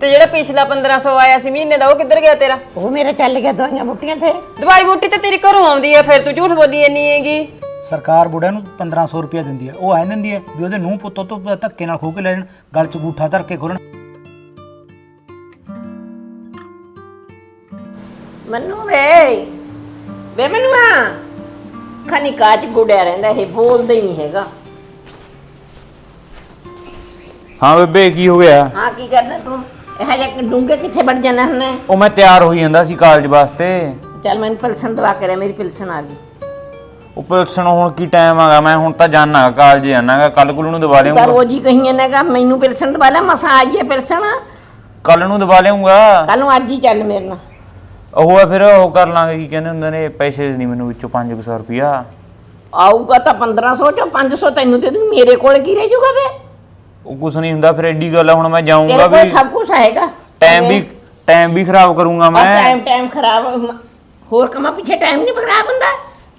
ਤੇ ਜਿਹੜਾ ਪਿਛਲਾ 1500 ਆਇਆ ਸੀ ਮਹੀਨੇ ਦਾ ਉਹ ਕਿੱਧਰ ਗਿਆ ਤੇਰਾ? ਉਹ ਮੇਰਾ ਚੱਲ ਗਿਆ ਦਵਾਈਆਂ ਬੁੱਟੀਆਂ ਤੇ। ਦਵਾਈ ਬੂਟੀ ਤੇ ਤੇਰੀ ਘਰੋਂ ਆਉਂਦੀ ਹੈ ਫਿਰ ਤੂੰ ਝੂਠ ਬੋਲੀ ਇੰਨੀ ਹੈਗੀ। ਸਰਕਾਰ ਬੁੜਿਆਂ ਨੂੰ 1500 ਰੁਪਇਆ ਦਿੰਦੀ ਹੈ ਉਹ ਐਂ ਦਿੰਦੀ ਹੈ ਵੀ ਉਹਦੇ ਨੂੰਹ ਪੁੱਤੋਂ ਤੋਂ ਧੱਕੇ ਨਾਲ ਖੋਹ ਕੇ ਲੈ ਜਾਣ ਗਲ 'ਚ ਗੂਠਾ ਧਰ ਕੇ ਖੋਲਣ ਮੈਨੂੰ ਵੇ ਵੇ ਮੈਨੂੰ ਆ। ਖਨੀ ਕਾਚ ਗੁੜਿਆ ਰਹਿੰਦਾ ਇਹ ਬੋਲਦਾ ਹੀ ਨਹੀਂ ਹੈਗਾ। ਹਾਂ ਬੇਬੇ ਕੀ ਹੋ ਗਿਆ? ਹਾਂ ਕੀ ਕਰਨਾ ਤੂੰ? ਇਹ ਜਿਹਾ ਡੂੰਗੇ ਕਿੱਥੇ ਵੜ ਜਾਣਾ ਹੁਣੇ ਉਹ ਮੈਂ ਤਿਆਰ ਹੋਈ ਜਾਂਦਾ ਸੀ ਕਾਲਜ ਵਾਸਤੇ। ਚੱਲ ਮੈਨੂੰ ਪਿਲਸਣ ਦਵਾ ਕੇ ਰਿਹਾ ਮੇਰੀ ਪਿਲਸਣ ਆ ਗਈ। ਉਹ ਪੁਲਿਸ ਨੂੰ ਹੁਣ ਕੀ ਟਾਈਮ ਆਗਾ ਮੈਂ ਹੁਣ ਤਾਂ ਜਾਣਾ ਕਾਲਜ ਜਾਣਾਗਾ ਕੱਲ ਕੁਲ ਨੂੰ ਦਵਾ ਪਰ ਲਿਆਉਂਗਾ ਰੋਜ਼ ਹੀ ਕਹੀ ਜਾਂਦਾਗਾ ਮੈਨੂੰ ਪਿਲਸਣ ਦਵਾ ਲੈ ਮਸਾਂ ਆਈ ਹੈ ਪਿਲਸਣ। ਕੱਲ ਨੂੰ ਦਵਾ ਲਿਆਉਂਗਾ ਕੱਲ ਨੂੰ ਅੱਜ ਹੀ ਚੱਲ ਮੇਰੇ ਨਾਲ। ਉਹ ਆ ਫਿਰ ਉਹ ਕਰ ਲਾਂਗੇ ਕੀ ਕਹਿੰਦੇ ਹੁੰਦੇ ਨੇ ਪੈਸੇ ਨਹੀਂ ਮੈਨੂੰ ਵਿੱਚੋਂ 500 ਰੁਪਿਆ ਆਊਗਾ ਤਾਂ 1500 ਚੋਂ 500 ਤੈਨੂੰ ਦੇ ਦੂੰ ਮੇਰੇ ਕੋਲ ਕੀ ਰਹਿ ਜੂਗਾ ਵੇ ਉਹ ਕੁਛ ਨਹੀਂ ਹੁੰਦਾ ਫਿਰ ਐਡੀ ਗੱਲ ਆ ਹੁਣ ਮੈਂ ਜਾਊਂਗਾ ਤੇਰੇ ਕੋਲ ਵੀ ਸਭ ਕੁਝ ਹੈਗਾ। ਟਾਈਮ ਵੀ ਟਾਈਮ ਵੀ ਖਰਾਬ ਕਰੂੰਗਾ ਮੈਂ। ਟਾਈਮ ਟਾਈਮ ਖਰਾਬ ਮ- ਹੋਰ ਕਮਾ ਪਿੱਛੇ ਟਾਈਮ ਨਹੀਂ ਖਰਾਬ ਹੁੰਦਾ।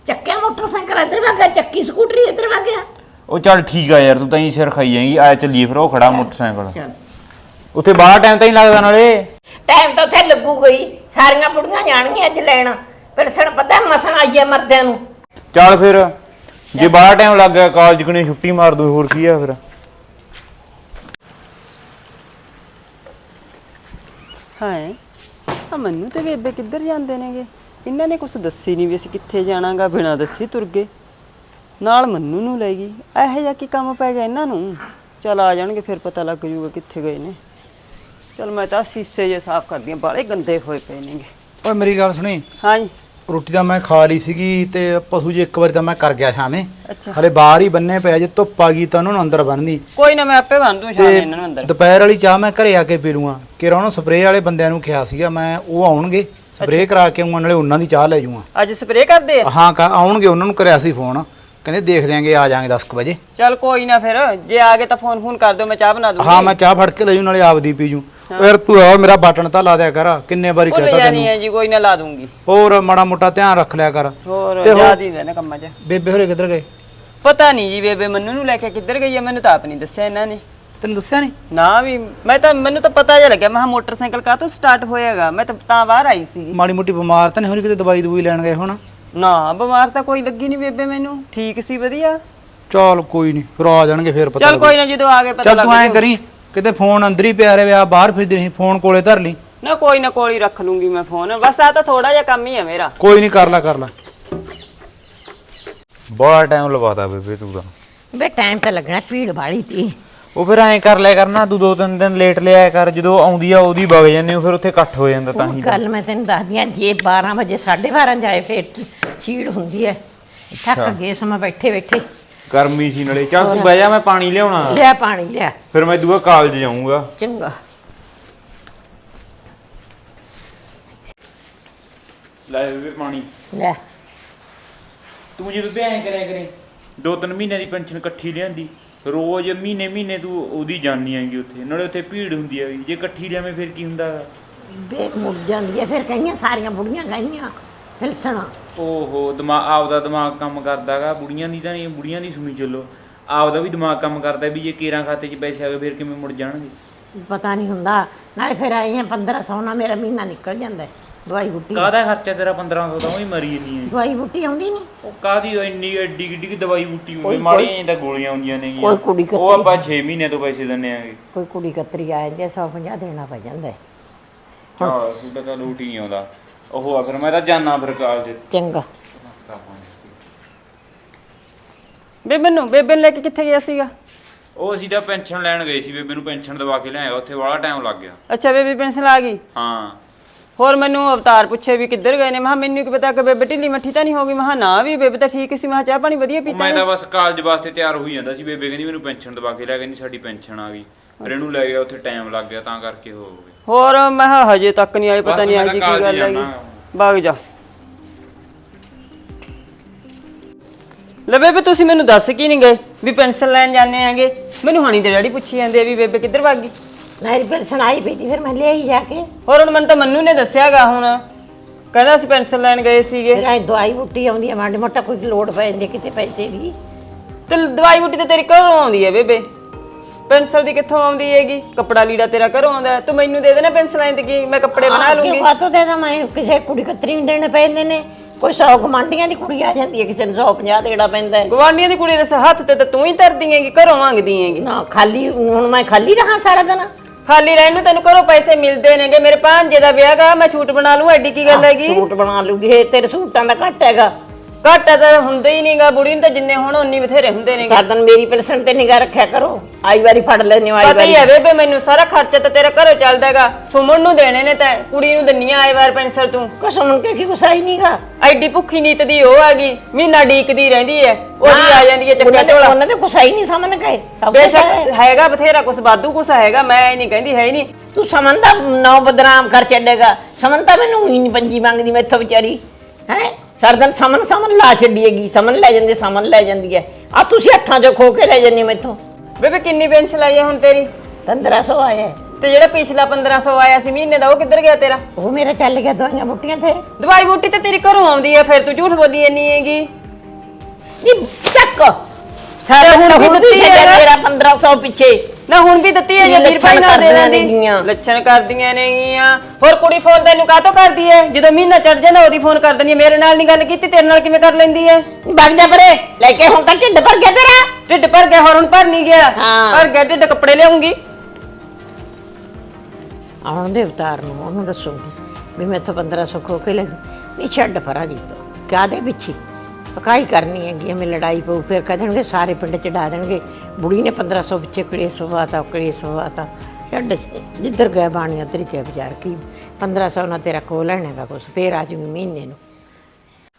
ਚੱਕਿਆ ਮੋਟਰਸਾਈਕਲ ਇੱਧਰ ਵਗ ਗਿਆ ਚੱਕੀ ਸਕੂਟਰੀ ਇੱਧਰ ਵਗ ਗਿਆ। ਉਹ ਚੱਲ ਠੀਕ ਆ ਯਾਰ ਤੂੰ ਤਾਂ ਹੀ ਸਿਰ ਖਾਈ ਜਾਏਗੀ। ਆ ਚੱਲੀਏ ਫਿਰ ਉਹ ਖੜਾ ਮੋਟਰਸਾਈਕਲ। ਚੱਲ। ਉੱਥੇ ਬਾਹਰ ਟਾਈਮ ਤਾਂ ਹੀ ਲੱਗਦਾ ਨਾਲੇ। ਟਾਈਮ ਤਾਂ ਉੱਥੇ ਲੱਗੂ ਗਈ ਸਾਰੀਆਂ ਬੁੜੀਆਂ ਜਾਣਗੀਆਂ ਅੱਜ ਲੈਣ। ਫਿਰ ਸਣ ਪਤਾ ਮਸਣ ਆਈਏ ਮਰਦਿਆਂ ਨੂੰ। ਚੱਲ ਫਿਰ ਜੇ ਬਾਹਰ ਟਾਈਮ ਲੱਗ ਗਿਆ ਕਾਲਜ ਕਨੇ ਛੁੱਟੀ ਮਾਰ ਦੂ ਹੋਰ ਕੀ ਆ ਫਿਰ? ਹਾਏ ਆ ਮੈਨੂੰ ਤੇ ਬੇਬੇ ਕਿੱਧਰ ਜਾਂਦੇ ਨੇਗੇ? ਇਹਨਾਂ ਨੇ ਕੁਝ ਦੱਸੀ ਨਹੀਂ ਵੀ ਅਸੀਂ ਕਿੱਥੇ ਜਾਣਾਗਾ ਬਿਨਾਂ ਦੱਸੀ ਤੁਰ ਗਏ। ਨਾਲ ਮੰਨੂ ਨੂੰ ਲੈ ਗਈ। ਇਹੋ ਜਿਹਾ ਕੀ ਕੰਮ ਪੈ ਗਿਆ ਇਹਨਾਂ ਨੂੰ? ਚਲ ਆ ਜਾਣਗੇ ਫਿਰ ਪਤਾ ਲੱਗ ਜੂਗਾ ਕਿੱਥੇ ਗਏ ਨੇ। ਚਲ ਮੈਂ ਤਾਂ ਸੀਸੇ ਜੇ ਸਾਫ਼ ਕਰਦੀ ਆਂ ਬਾਲੇ ਗੰਦੇ ਹੋਏ ਪਏ ਨੇਗੇ। ਓਏ ਮੇਰੀ ਗੱਲ ਸੁਣੀ। ਹਾਂਜੀ। ਰੋਟੀ ਤਾਂ ਮੈਂ ਖਾ ਲਈ ਸੀਗੀ ਤੇ ਪਸ਼ੂ ਜੀ ਇੱਕ ਵਾਰੀ ਤਾਂ ਮੈਂ ਕਰ ਗਿਆ ਸ਼ਾਮੇ ਅੱਛਾ। ਹਲੇ ਬਾਹਰ ਹੀ ਬੰਨੇ ਪਿਆ ਜੇ ਧੁੱਪ ਆ ਗਈ ਤਾਂ ਉਹਨਾਂ ਨੂੰ ਅੰਦਰ ਬੰਨਦੀ ਕੋਈ ਨਾ ਮੈਂ ਆਪੇ ਬੰਨ ਦੂੰ ਸ਼ਾਮ ਇਹਨਾਂ ਨੂੰ ਅੰਦਰ। ਦੁਪਹਿਰ ਵਾਲੀ ਚਾਹ ਮੈਂ ਘਰੇ ਆ ਕੇ ਪੀ ਲੂੰਗਾ। ਕਿ ਉਹਨੂੰ ਸਪਰੇਅ ਵਾਲੇ ਬੰਦਿਆਂ ਨੂੰ ਕਿਹਾ ਸੀਗਾ ਮੈਂ ਉਹ ਆਉਣਗੇ। ਸਪਰੇਅ ਕਰਾ ਕੇ ਆਉਂਗਾ ਨਾਲੇ ਉਹਨਾਂ ਦੀ ਚਾਹ ਲੈ ਜੂਗਾ ਅੱਜ ਸਪਰੇਅ ਕਰਦੇ ਆ? ਹਾਂ ਕਾ ਆਉਣਗੇ ਉਹਨਾਂ ਨੂੰ ਕਰਿਆ ਸੀ ਫੋਨ। ਕਹਿੰਦੇ ਦੇਖ ਦਿਆਂਗੇ ਆ ਜਾਾਂਗੇ 10 ਵਜੇ। ਚਲ ਕੋਈ ਨਾ ਫਿਰ ਜੇ ਆ ਗਏ ਤਾਂ ਫੋਨ ਫੋਨ ਕਰ ਦਿਓ ਮੈਂ ਚਾਹ ਬਣਾ ਦੂੰਗੀ। ਹਾਂ ਮੈਂ ਚਾਹ ਫੜ ਕੇ ਲੈ ਜੂ ਨਾਲੇ ਆਪਦੀ ਪੀ ਜੂ। ਯਾਰ ਤੂੰ ਆ ਮੇਰਾ ਬਟਨ ਤਾਂ ਲਾ ਦਿਆ ਕਰ ਕਿੰਨੇ ਵਾਰੀ ਭੁੱਲ ਕਹਤਾ ਜਾਣੀ ਤੈਨੂੰ। ਹੈ ਜੀ ਕੋਈ ਨਾ ਲਾ ਦੂੰਗੀ। ਹੋਰ ਮਾੜਾ ਮੋਟਾ ਧਿਆਨ ਰੱਖ ਲਿਆ ਕਰ। ਹੋਰ ਤੇ ਹੋਰ- ਯਾਦ ਹੀ ਰਹਿਣਾ ਕੰਮਾਂ 'ਚ। ਬੇਬੇ ਹੋਰੇ ਕਿੱਧਰ ਗਏ? ਪਤਾ ਨਹੀਂ ਜੀ ਬੇਬੇ ਮੰਨੂ ਨੂੰ ਲੈ ਕੇ ਕਿੱਧਰ ਗਈ ਹੈ ਮੈਨੂੰ ਤਾਂ ਆਪ ਨਹੀਂ ਦੱਸਿਆ ਇਹਨਾਂ ਨੇ। ਤੈਨੂੰ ਦੱਸਿਆ ਨਹੀਂ ਨਾ ਵੀ ਮੈਂ ਤਾਂ ਮੈਨੂੰ ਤਾਂ ਪਤਾ ਜਿਹਾ ਲੱਗਿਆ ਮੈਂ ਕਿਹਾ ਮੋਟਰਸਾਈਕਲ ਕਾਹ ਤੋਂ ਸਟਾਰਟ ਹੋਏਗਾ ਮੈਂ ਤਾਂ ਤਾਂ ਬਾਹਰ ਆਈ ਸੀ। ਮਾੜੀ ਮੋਟੀ ਬਿਮਾਰ ਤਾਂ ਨਹੀਂ ਹੋਰੀ ਕਿਤੇ ਦਵਾਈ ਦਵਾਈ ਲੈਣ ਗਏ ਹੁਣ? ਨਾ ਬਿਮਾਰ ਤਾਂ ਕੋਈ ਲੱਗੀ ਨਹੀਂ ਬੇਬੇ ਮੈਨੂੰ। ਠੀਕ ਸੀ ਵਧੀਆ। ਚਲ ਕੋਈ ਨਹੀਂ ਫਿਰ ਆ ਜਾਣਗੇ ਫਿਰ ਪਤਾ ਚਲ। ਕੋਈ ਨਾ ਜਦੋਂ ਆ ਗਏ ਪਤਾ ਚੱਲ ਤੂੰ ਐਂ। ਕਰੀ ਕਿਤੇ ਫੋਨ ਅੰਦਰ ਹੀ ਪਿਆ ਰਿਹਾ ਬਾਹਰ ਫਿਰਦੀ ਰਹੀ ਫੋਨ ਕੋਲੇ ਧਰ ਲਈ। ਨਾ ਕੋਈ ਨਾ ਕੋਲ ਰੱਖ ਲੂੰਗੀ ਮੈਂ ਫੋਨ। ਬਸ ਆ ਤਾਂ ਥੋੜਾ ਜਿਹਾ ਕੰਮ ਹੀ ਹੈ ਮੇਰਾ। ਕੋਈ ਨਹੀਂ ਕਰ ਲੈ ਕਰ ਲੈ। ਬੜਾ ਟਾਈਮ ਲਵਾਤਾ ਬੇਬੇ ਤੂੰ ਤਾਂ। ਵੇ ਟਾਈਮ ਤਾਂ ਲੱਗਣਾ ਭੀੜ ਵਾਲੀ ਤੀ। ਉਹ ਫਿਰ ਐਂ ਕਰ ਲਿਆ ਕਰਨਾ ਤੂੰ ਦੋ ਤਿੰਨ ਦਿਨ ਲੇਟ ਲਿਆਇਆ ਕਰ ਜਦੋਂ ਆਉਂਦੀ ਆ ਉਹਦੀ ਵਗ ਜਾਂਦੇ ਹੋ ਫਿਰ ਉੱਥੇ ਇਕੱਠ ਹੋ ਜਾਂਦਾ ਤਾਂ ਉਹ ਹੀ। ਗੱਲ ਮੈਂ ਤੈਨੂੰ ਦੱਸਦੀ ਆ ਜੇ 12 ਵਜੇ 12:30 ਜਾਏ ਫੇਰ ਛੀੜ ਹੁੰਦੀ ਹੈ ਥੱਕ ਗਏ ਸਮਾਂ ਬੈਠੇ ਬੈਠੇ ਗਰਮੀ ਸੀ ਨਾਲੇ ਚੱਲ ਤੂੰ ਬਹਿ ਜਾ ਮੈਂ ਪਾਣੀ ਲਿਆਉਣਾ। ਲਿਆ ਪਾਣੀ ਲਿਆ। ਫਿਰ ਮੈਂ ਦੂਆ ਕਾਲਜ ਜਾਊਂਗਾ। ਚੰਗਾ। ਲੈ ਬੇਬੇ ਪਾਣੀ। ਲੈ। ਤੂੰ ਜੇ ਬੇਬੇ ਐਂ ਕਰਿਆ ਕਰੇ ਦੋ ਤਿੰਨ ਮਹੀਨੇ ਦੀ ਪੈਨਸ਼ਨ ਇਕੱਠੀ ਲਿਆਂਦੀ। ਰੋਜ਼ ਮਹੀਨੇ ਮਹੀਨੇ ਤੂੰ ਉਹਦੀ ਜਾਣੀ ਆਂਗੀ ਉੱਥੇ। ਨਾਲੇ ਉੱਥੇ ਭੀੜ ਹੁੰਦੀ ਆ ਵੀ। ਜੇ ਇਕੱਠੀ ਲਿਆਵੇਂ ਫਿਰ ਕੀ ਹੁੰਦਾ? ਬੇਕ ਮੁੜ ਜਾਂਦੀ ਹੈ ਫਿਰ ਕਈਆਂ ਸਾਰੀਆਂ ਬੁੜੀਆਂ ਗਈਆਂ। ਫਿਲਸਣਾ ਓਹੋ ਦਿਮਾਗ ਆਪਦਾ ਦਿਮਾਗ ਕੰਮ ਕਰਦਾਗਾ। ਬੁੜੀਆਂ ਦੀ ਤਾਂ ਨਹੀਂ ਬੁੜੀਆਂ ਦੀ ਸੁਣੀ ਚੱਲੋ। ਆਪਦਾ ਵੀ ਦਿਮਾਗ ਕੰਮ ਕਰਦਾ ਵੀ ਜੇ ਕੇਰਾਂ ਖਾਤੇ 'ਚ ਪੈਸੇ ਆ ਗਏ ਫਿਰ ਕਿਵੇਂ ਮੁੜ ਜਾਣਗੇ? ਪਤਾ ਨਹੀਂ ਹੁੰਦਾ। ਨਾਲੇ ਫਿਰ ਆਏ ਆ 1500 ਨਾਲ ਮੇਰਾ ਮਹੀਨਾ ਨਿਕਲ ਜਾਂਦਾ। ਹੈ। ਦਵਾਈ ਬੁੱਟੀ ਕਾਹਦਾ ਖਰਚਾ ਤੇਰਾ 1500 ਦਾ ਉਹ ਹੀ ਮਰੀ ਨਹੀਂ ਹੈ ਦਵਾਈ ਬੁੱਟੀ ਆਉਂਦੀ ਨਹੀਂ। ਉਹ ਕਾਦੀ ਇੰਨੀ ਐਡੀ ਗਿੱਡੀ ਕੀ ਦਵਾਈ ਬੂਟੀ ਹੁੰਦੀ ਕੋਈ- ਮਾੜੀਆਂ ਜਿਹੀਆਂ ਤਾਂ ਗੋਲੀਆਂ ਹੁੰਦੀਆਂ ਨੇ ਕੋਈ ਕੁੜੀ ਉਹ ਆਪਾਂ 6 ਮਹੀਨੇ ਤੋਂ ਪੈਸੇ ਦਿੰਨੇ ਆਂਗੇ। ਕੋਈ ਕੁੜੀ ਕਤਰੀ ਆ ਜਾਂਦੀ ਹੈ 150 ਦੇਣਾ ਪੈ ਜਾਂਦਾ। ਹੈ। ਤੁਹਾਡਾ ਤਾਂ ਲੂਟ ਹੀ ਨਹੀਂ ਆਉਂਦਾ। ਉਹ ਆ ਫਿਰ ਮੈਂ ਤਾਂ ਜਾਣਾ ਫਿਰ ਕਾਲਜ। ਚੰਗਾ। ਬੇਬੇ ਨੂੰ ਬੇਬੇ ਨੂੰ ਲੈ ਕੇ ਕਿੱਥੇ ਗਿਆ ਸੀਗਾ? ਉਹ ਅਸੀਂ ਤਾਂ ਪੈਨਸ਼ਨ ਲੈਣ ਗਏ ਸੀ ਬੇਬੇ ਨੂੰ ਪੈਨਸ਼ਨ ਦਵਾ ਕੇ ਲਿਆਇਆ ਉੱਥੇ ਵਾਲਾ ਟਾਈਮ ਲੱਗ ਗਿਆ। ਅੱਛਾ ਬੇਬੀ ਪੈਨਸ਼ਨ ਆ ਗਈ? ਹਾਂ। ਹੋਰ ਮੈਨੂੰ ਅਵਤਾਰ ਪੁੱਛੇ ਵੀ ਕਿੱਧਰ ਗਏ ਨੇ ਮੈਂ ਕਿਹਾ ਮੈਨੂੰ ਕੀ ਪਤਾ ਕਿ ਬੇਬੇ ਢਿੱਲੀ ਮੱਠੀ ਤਾਂ ਨਹੀਂ ਹੋ ਗਈ ਮੈਂ ਕਿਹਾ ਨਾ ਵੀ ਬੇਬੇ ਤਾਂ ਠੀਕ ਸੀ ਮੈਂ ਕਿਹਾ ਚਾਹ ਪਾਣੀ ਵਧੀਆ ਪੀਤਾ ਮੈਂ। ਤਾਂ ਬਸ ਕਾਲਜ ਵਾਸਤੇ ਤਿਆਰ ਹੋਈ ਜਾਂਦਾ ਸੀ ਬੇਬੇ ਕਹਿੰਦੀ ਮੈਨੂੰ ਪੈਨਸ਼ਨ ਦਵਾ ਕੇ ਲਿਆ ਕਹਿੰਦੀ ਸਾਡੀ ਪੈਨਸ਼ਨ ਆ ਗਈ। ਫਿਰ ਇਹਨੂੰ ਲੈ ਗਿਆ ਉੱਥੇ ਟਾਈਮ ਲੱਗ ਗਿਆ ਤਾਂ ਕਰਕੇ ਹੋ ਗਏ ਹੋਰ ਮੈਂ ਕਿਹਾ ਹਜੇ ਤੱਕ ਨਹੀਂ ਆਈ ਪਤਾ ਬਸ ਨਹੀਂ ਮੈਂ ਆ ਤਾਂ ਜੀ ਕੀ ਕਾਲਜ ਗੱਲ ਹੈਗੀ। ਜਾਨਾ। ਭਾਗ ਜਾ। ਲੈ ਬੇਬੇ ਤੁਸੀਂ ਮੈਨੂੰ ਦੱਸ ਕੀ ਨਹੀਂ ਗਏ? ਵੀ ਪੈਨਸ਼ਨ ਲੈਣ ਜਾਂਦੇ ਆਂਗੇ ਮੈਨੂੰ ਹਣੀ ਦੇ ਡੈਡੀ ਪੁੱਛੀ ਜਾਂਦੇ ਆ ਵੀ ਬੇਬੇ ਕਿੱਧਰ ਭੱਗ ਗਈ? ਮੇਰੀ ਪਿਲਸਣ ਆਈ ਪਈ ਤੀ ਫਿਰ ਮੈਂ ਲੈ ਹੀ ਜਾ ਕੇ। ਹੋਰ ਹੁਣ ਮੈਨੂੰ ਤਾਂ ਮੰਨੂ ਨੇ ਦੱਸਿਆਗਾ ਹੁਣ। ਕਹਿੰਦਾ ਅਸੀਂ ਪੈਨਸ਼ਨ ਲੈਣ ਗਏ ਸੀਗੇ। ਫਿਰ ਆਈ ਦਵਾਈ ਬੁੱਟੀ ਆਉਂਦੀ ਹੈ ਮਾੜੀ ਮੋਟਾ ਕੋਈ ਲੋੜ ਪੈ ਜਾਂਦੀ ਕਿਤੇ ਪੈਸੇ ਦੀ। ਤੇ ਦਵਾਈ ਬੂਟੀ ਤਾਂ ਤੇਰੇ ਘਰੋਂ ਆਉਂਦੀ ਹੈ ਬੇਬੇ। ਪੈਨਸਲ ਦੀ ਕਿੱਥੋਂ ਆਉਂਦੀ ਹੈਗੀ? ਕੱਪੜਾ ਲੀੜਾ ਤੇਰਾ ਘਰੋਂ ਆਉਂਦਾ ਹੈ। ਤੂੰ ਮੈਨੂੰ ਦੇ ਦੇਣਾ ਪੈਨਸਲਾਂ ਦੀ ਕੀ ਮੈਂ ਕੱਪੜੇ ਬਣਾ ਲੂੰਗੀ। ਕਾਤੋਂ ਦੇ ਦਾਂ ਮੈਂ ਕਿਸੇ ਕੁੜੀ ਕਤਰੀ ਨੂੰ ਦੇਣੇ ਪੈਂਦੇ ਨੇ। ਕੋਈ ਸੌ ਗਮਾਂਡੀਆਂ ਦੀ ਕੁੜੀ ਆ ਜਾਂਦੀ ਹੈ ਕਿਸੇ ਨੂੰ 150 ਦੇਣਾ ਪੈਂਦਾ ਹੈ। ਗਵਾਂਡੀਆਂ ਦੀ ਕੁੜੀ ਦੇ ਸ- ਹੱਥ ਤੇ ਤਾਂ ਤੂੰ ਹੀ ਧਰਦੀ ਹੈਗੀ ਘਰੋਂ ਮੰਗਦੀ ਹੈਗੀ। ਨਾ ਖਾਲੀ ਹੁਣ ਮੈਂ ਖਾਲੀ ਰਹਾ ਸਾਰਾ ਦਿਨ। ਖਾਲੀ ਰਹਿਣ ਨੂੰ ਤੈਨੂੰ ਘਰੋਂ ਪੈਸੇ ਮਿਲਦੇ ਨੇਗੇ। ਮੇਰੇ ਭਾਂਜੇ ਦਾ ਵਿਆਹ ਗਾ ਮੈਂ ਸ਼ੂਟ ਬਣਾ ਲੂੰ ਐਡੀ ਕੀ ਗੱਲ ਹੈਗੀ? ਸੂਟ ਬਣਾ ਲੂਗੀ ਇਹ ਤੇਰੇ ਸੂਟਾਂ ਦਾ ਘੱਟ ਹੈਗਾ। ਘਾਟਾ ਤਾਂ ਹੁੰਦਾ ਹੀ ਨਹੀਂਗਾ ਬੁੜੀ ਨੂੰ ਤਾਂ ਜਿੰਨੇ ਹੁਣ ਉਨੀ ਬਥੇਰੇ ਹੁੰਦੇ ਨੇਗੇ। ਸਾਰਾ ਦਿਨ ਮੇਰੀ ਪੈਨਸ਼ਨ ਤੇ ਨਿਗਾਹ ਰੱਖਿਆ ਕਰੋ। ਆਈ ਵਾਰੀ ਫੜ ਲੈਣੇ ਆਈ ਪਤਾ ਵਾਰੀ। ਹੀ ਹੈ ਬੇਬੇ ਮੈਨੂੰ ਸਾਰਾ ਖਰਚਾ ਤਾਂ ਤੇਰਾ ਘਰੋਂ ਚੱਲਦਾ ਹੈਗਾ। ਸੁਮਨ ਨੂੰ ਦੇਣੇ ਨੇ ਤਾਂ ਕੁੜੀ ਨੂੰ ਦੰਨੀਆਂ ਆਏ ਵਾਰ ਪੈਨਸਲ ਤੂੰ। ਕਸਮ ਕੇ ਕੀ ਗੁੱਸਾ ਹੀ ਨਹੀਂਗਾ? ਐਡੀ ਭੁੱਖੀ ਨੀਤ ਦੀ ਉਹ ਹੈਗੀ ਮਹੀਨਾ ਡੀਕਦੀ ਰਹਿੰਦੀ ਹੈ ਉਹਦੀ ਆ ਜਾਂਦੀ ਹੈ ਚੱਕਾ ਝੋਲਾ। ਉਹਨਾਂ ਦੇ ਗੁੱਸਾ ਹੀ ਨਹੀਂ ਸਮਝ ਗਏ ਸਭ ਕੁਛ ਬੇਸ਼ੱਕ ਹੈ। ਹੈਗਾ ਬਥੇਰਾ ਕੁਛ ਬਾਦੂ ਕੁਛ ਹੈਗਾ ਮੈਂ ਇਹ ਨਹੀਂ ਕਹਿੰਦੀ ਹੈ ਹੀ ਨਹੀਂ ਤੂੰ ਸਮਨ ਦਾ ਨੌ ਬਦਨਾਮ ਕਰ ਚੱਲੇਗਾ ਸਮਨ ਤਾਂ ਮੈਨੂੰ ਹੀ ਨਹੀਂ ਪੰਜੀ ਮੰਗਦੀ ਮੈਥੋਂ ਵਿਚਾਰੀ। ਹੈ? ਸਰਦਨ ਸਮਨ ਸਮਨ ਲਾ ਛੱਡੀਏਗੀ ਸਮਨ ਲੈ ਜਾਂਦੀ ਸਮਨ ਲੈ ਜਾਂਦੀ ਹੈ। ਆ ਤੁਸੀਂ ਹੱਥਾਂ 'ਚੋਂ ਖੋ ਕੇ ਲੈ ਜੰਨੀ ਮੈਥੋਂ। ਬੇਬੇ ਕਿੰਨੀ ਪੈਨਸਲ ਆਈ ਹੈ ਹੁਣ ਤੇਰੀ? 1500 ਆਇਆ ਹੈ। ਤੇ ਜਿਹੜਾ ਪਿਛਲਾ 1500 ਆਇਆ ਸੀ ਮਹੀਨੇ ਦਾ ਉਹ ਕਿੱਧਰ ਗਿਆ ਤੇਰਾ? ਉਹ ਮੇਰਾ ਚੱਲ ਗਿਆ ਦਵਾਈਆਂ ਬੁੱਟੀਆਂ ਤੇ। ਦਵਾਈ ਬੂਟੀ ਤੇ ਤੇਰੀ ਘਰੋਂ ਆਉਂਦੀ ਹੈ ਫਿਰ ਤੂੰ ਝੂਠ ਬੋਲੀ ਇੰਨੀ ਹੈਗੀ। ਨੀ ਚੱਕ। ਸਾਰਾ ਹੁਣ ਹੁਣ ਵੀ ਹੁਣ ਦਿੱਤੀ ਵੀ ਹੈ ਨਾ। ਮੇਰਾ 1500 ਪਿੱਛੇ। ਨਾ ਹੁਣ ਵੀ ਦਿੱਤੀ ਹੈ ਕੀ ਜੇ ਵੀਰ ਭਾਈ ਲੱਛਣ ਨਾਲ ਦੇ। ਕਰਦੀਆਂ ਦਿੰਦੀ ਨੇਗੀਆਂ। ਲੱਛਣ ਕਰਦੀਆਂ ਨੇਗੀਆਂ। ਹੋਰ ਕੁੜੀ ਫੋਨ ਤੈਨੂੰ ਕਾਹਤੋਂ ਕਰਦੀ ਹੈ ਜਦੋਂ ਮਹੀਨਾ ਚੜ ਜਾਂਦਾ ਉਹਦੀ ਫੋਨ ਕਰ ਦਿੰਦੀ ਹੈ ਮੇਰੇ ਨਾਲ ਨਹੀਂ ਗੱਲ ਕੀਤੀ ਤੇਰੇ ਨਾਲ ਕਿਵੇਂ ਕਰ ਲੈਂਦੀ ਹੈ ਵਗ ਜਾ ਪਰੇ। ਲੈ ਕੇ ਹੁਣ ਤਾਂ ਢਿੱਡ ਭਰ ਗਿਆ ਤੇਰਾ। ਢਿੱਡ ਭਰ ਗਿਆ ਹੋਰ ਹੁਣ ਭਰ ਨਹੀਂ ਗਿਆ। ਹਾਂ। ਭਰ ਗਿਆ ਢਿੱਡ ਕੱਪੜੇ ਲਿਆਉਂਗੀ। ਆਉਣ ਦੇ ਉਤਾਰ ਨੂੰ ਉਹਨੂੰ ਦੱਸੂਗੀ ਵੀ ਮੈਥੋਂ 1500 ਖੋ ਕੇ ਲੈ ਗਈ। ਨਹੀਂ ਛੱਡ ਪਰਾਂ ਜੀ ਤੋ ਕਾਦੇ ਪਿੱਛੇ? ਪਕਾਈ ਕਰਨੀ ਹੈਗੀ ਐਵੇਂ ਲੜਾਈ ਪਊ ਫਿਰ ਕਹਿ ਦੇਣਗੇ ਸਾਰੇ ਪਿੰਡ ਚ ਡਾ ਦੇਣਗੇ। ਬੁੜੀ ਨੇ 1500 ਪਿੱਛੇ ਕਲੇਸ਼ ਹੋਵਾਤਾ ਕਲੇਸ਼ ਹੋਵਾਤਾ ਛੱਡ ਜਿੱਧਰ ਗਿਆ ਬਾਣੀਆਂ ਤਰੀਕੇ ਵਿਚਾਰ ਕੀ? 1500 ਨਾਲ ਤੇਰਾ ਖੋ ਲੈਣੇ ਦਾ ਕੁਛ ਫੇਰ ਆ ਜੂਗੀ ਮਹੀਨੇ ਨੂੰ।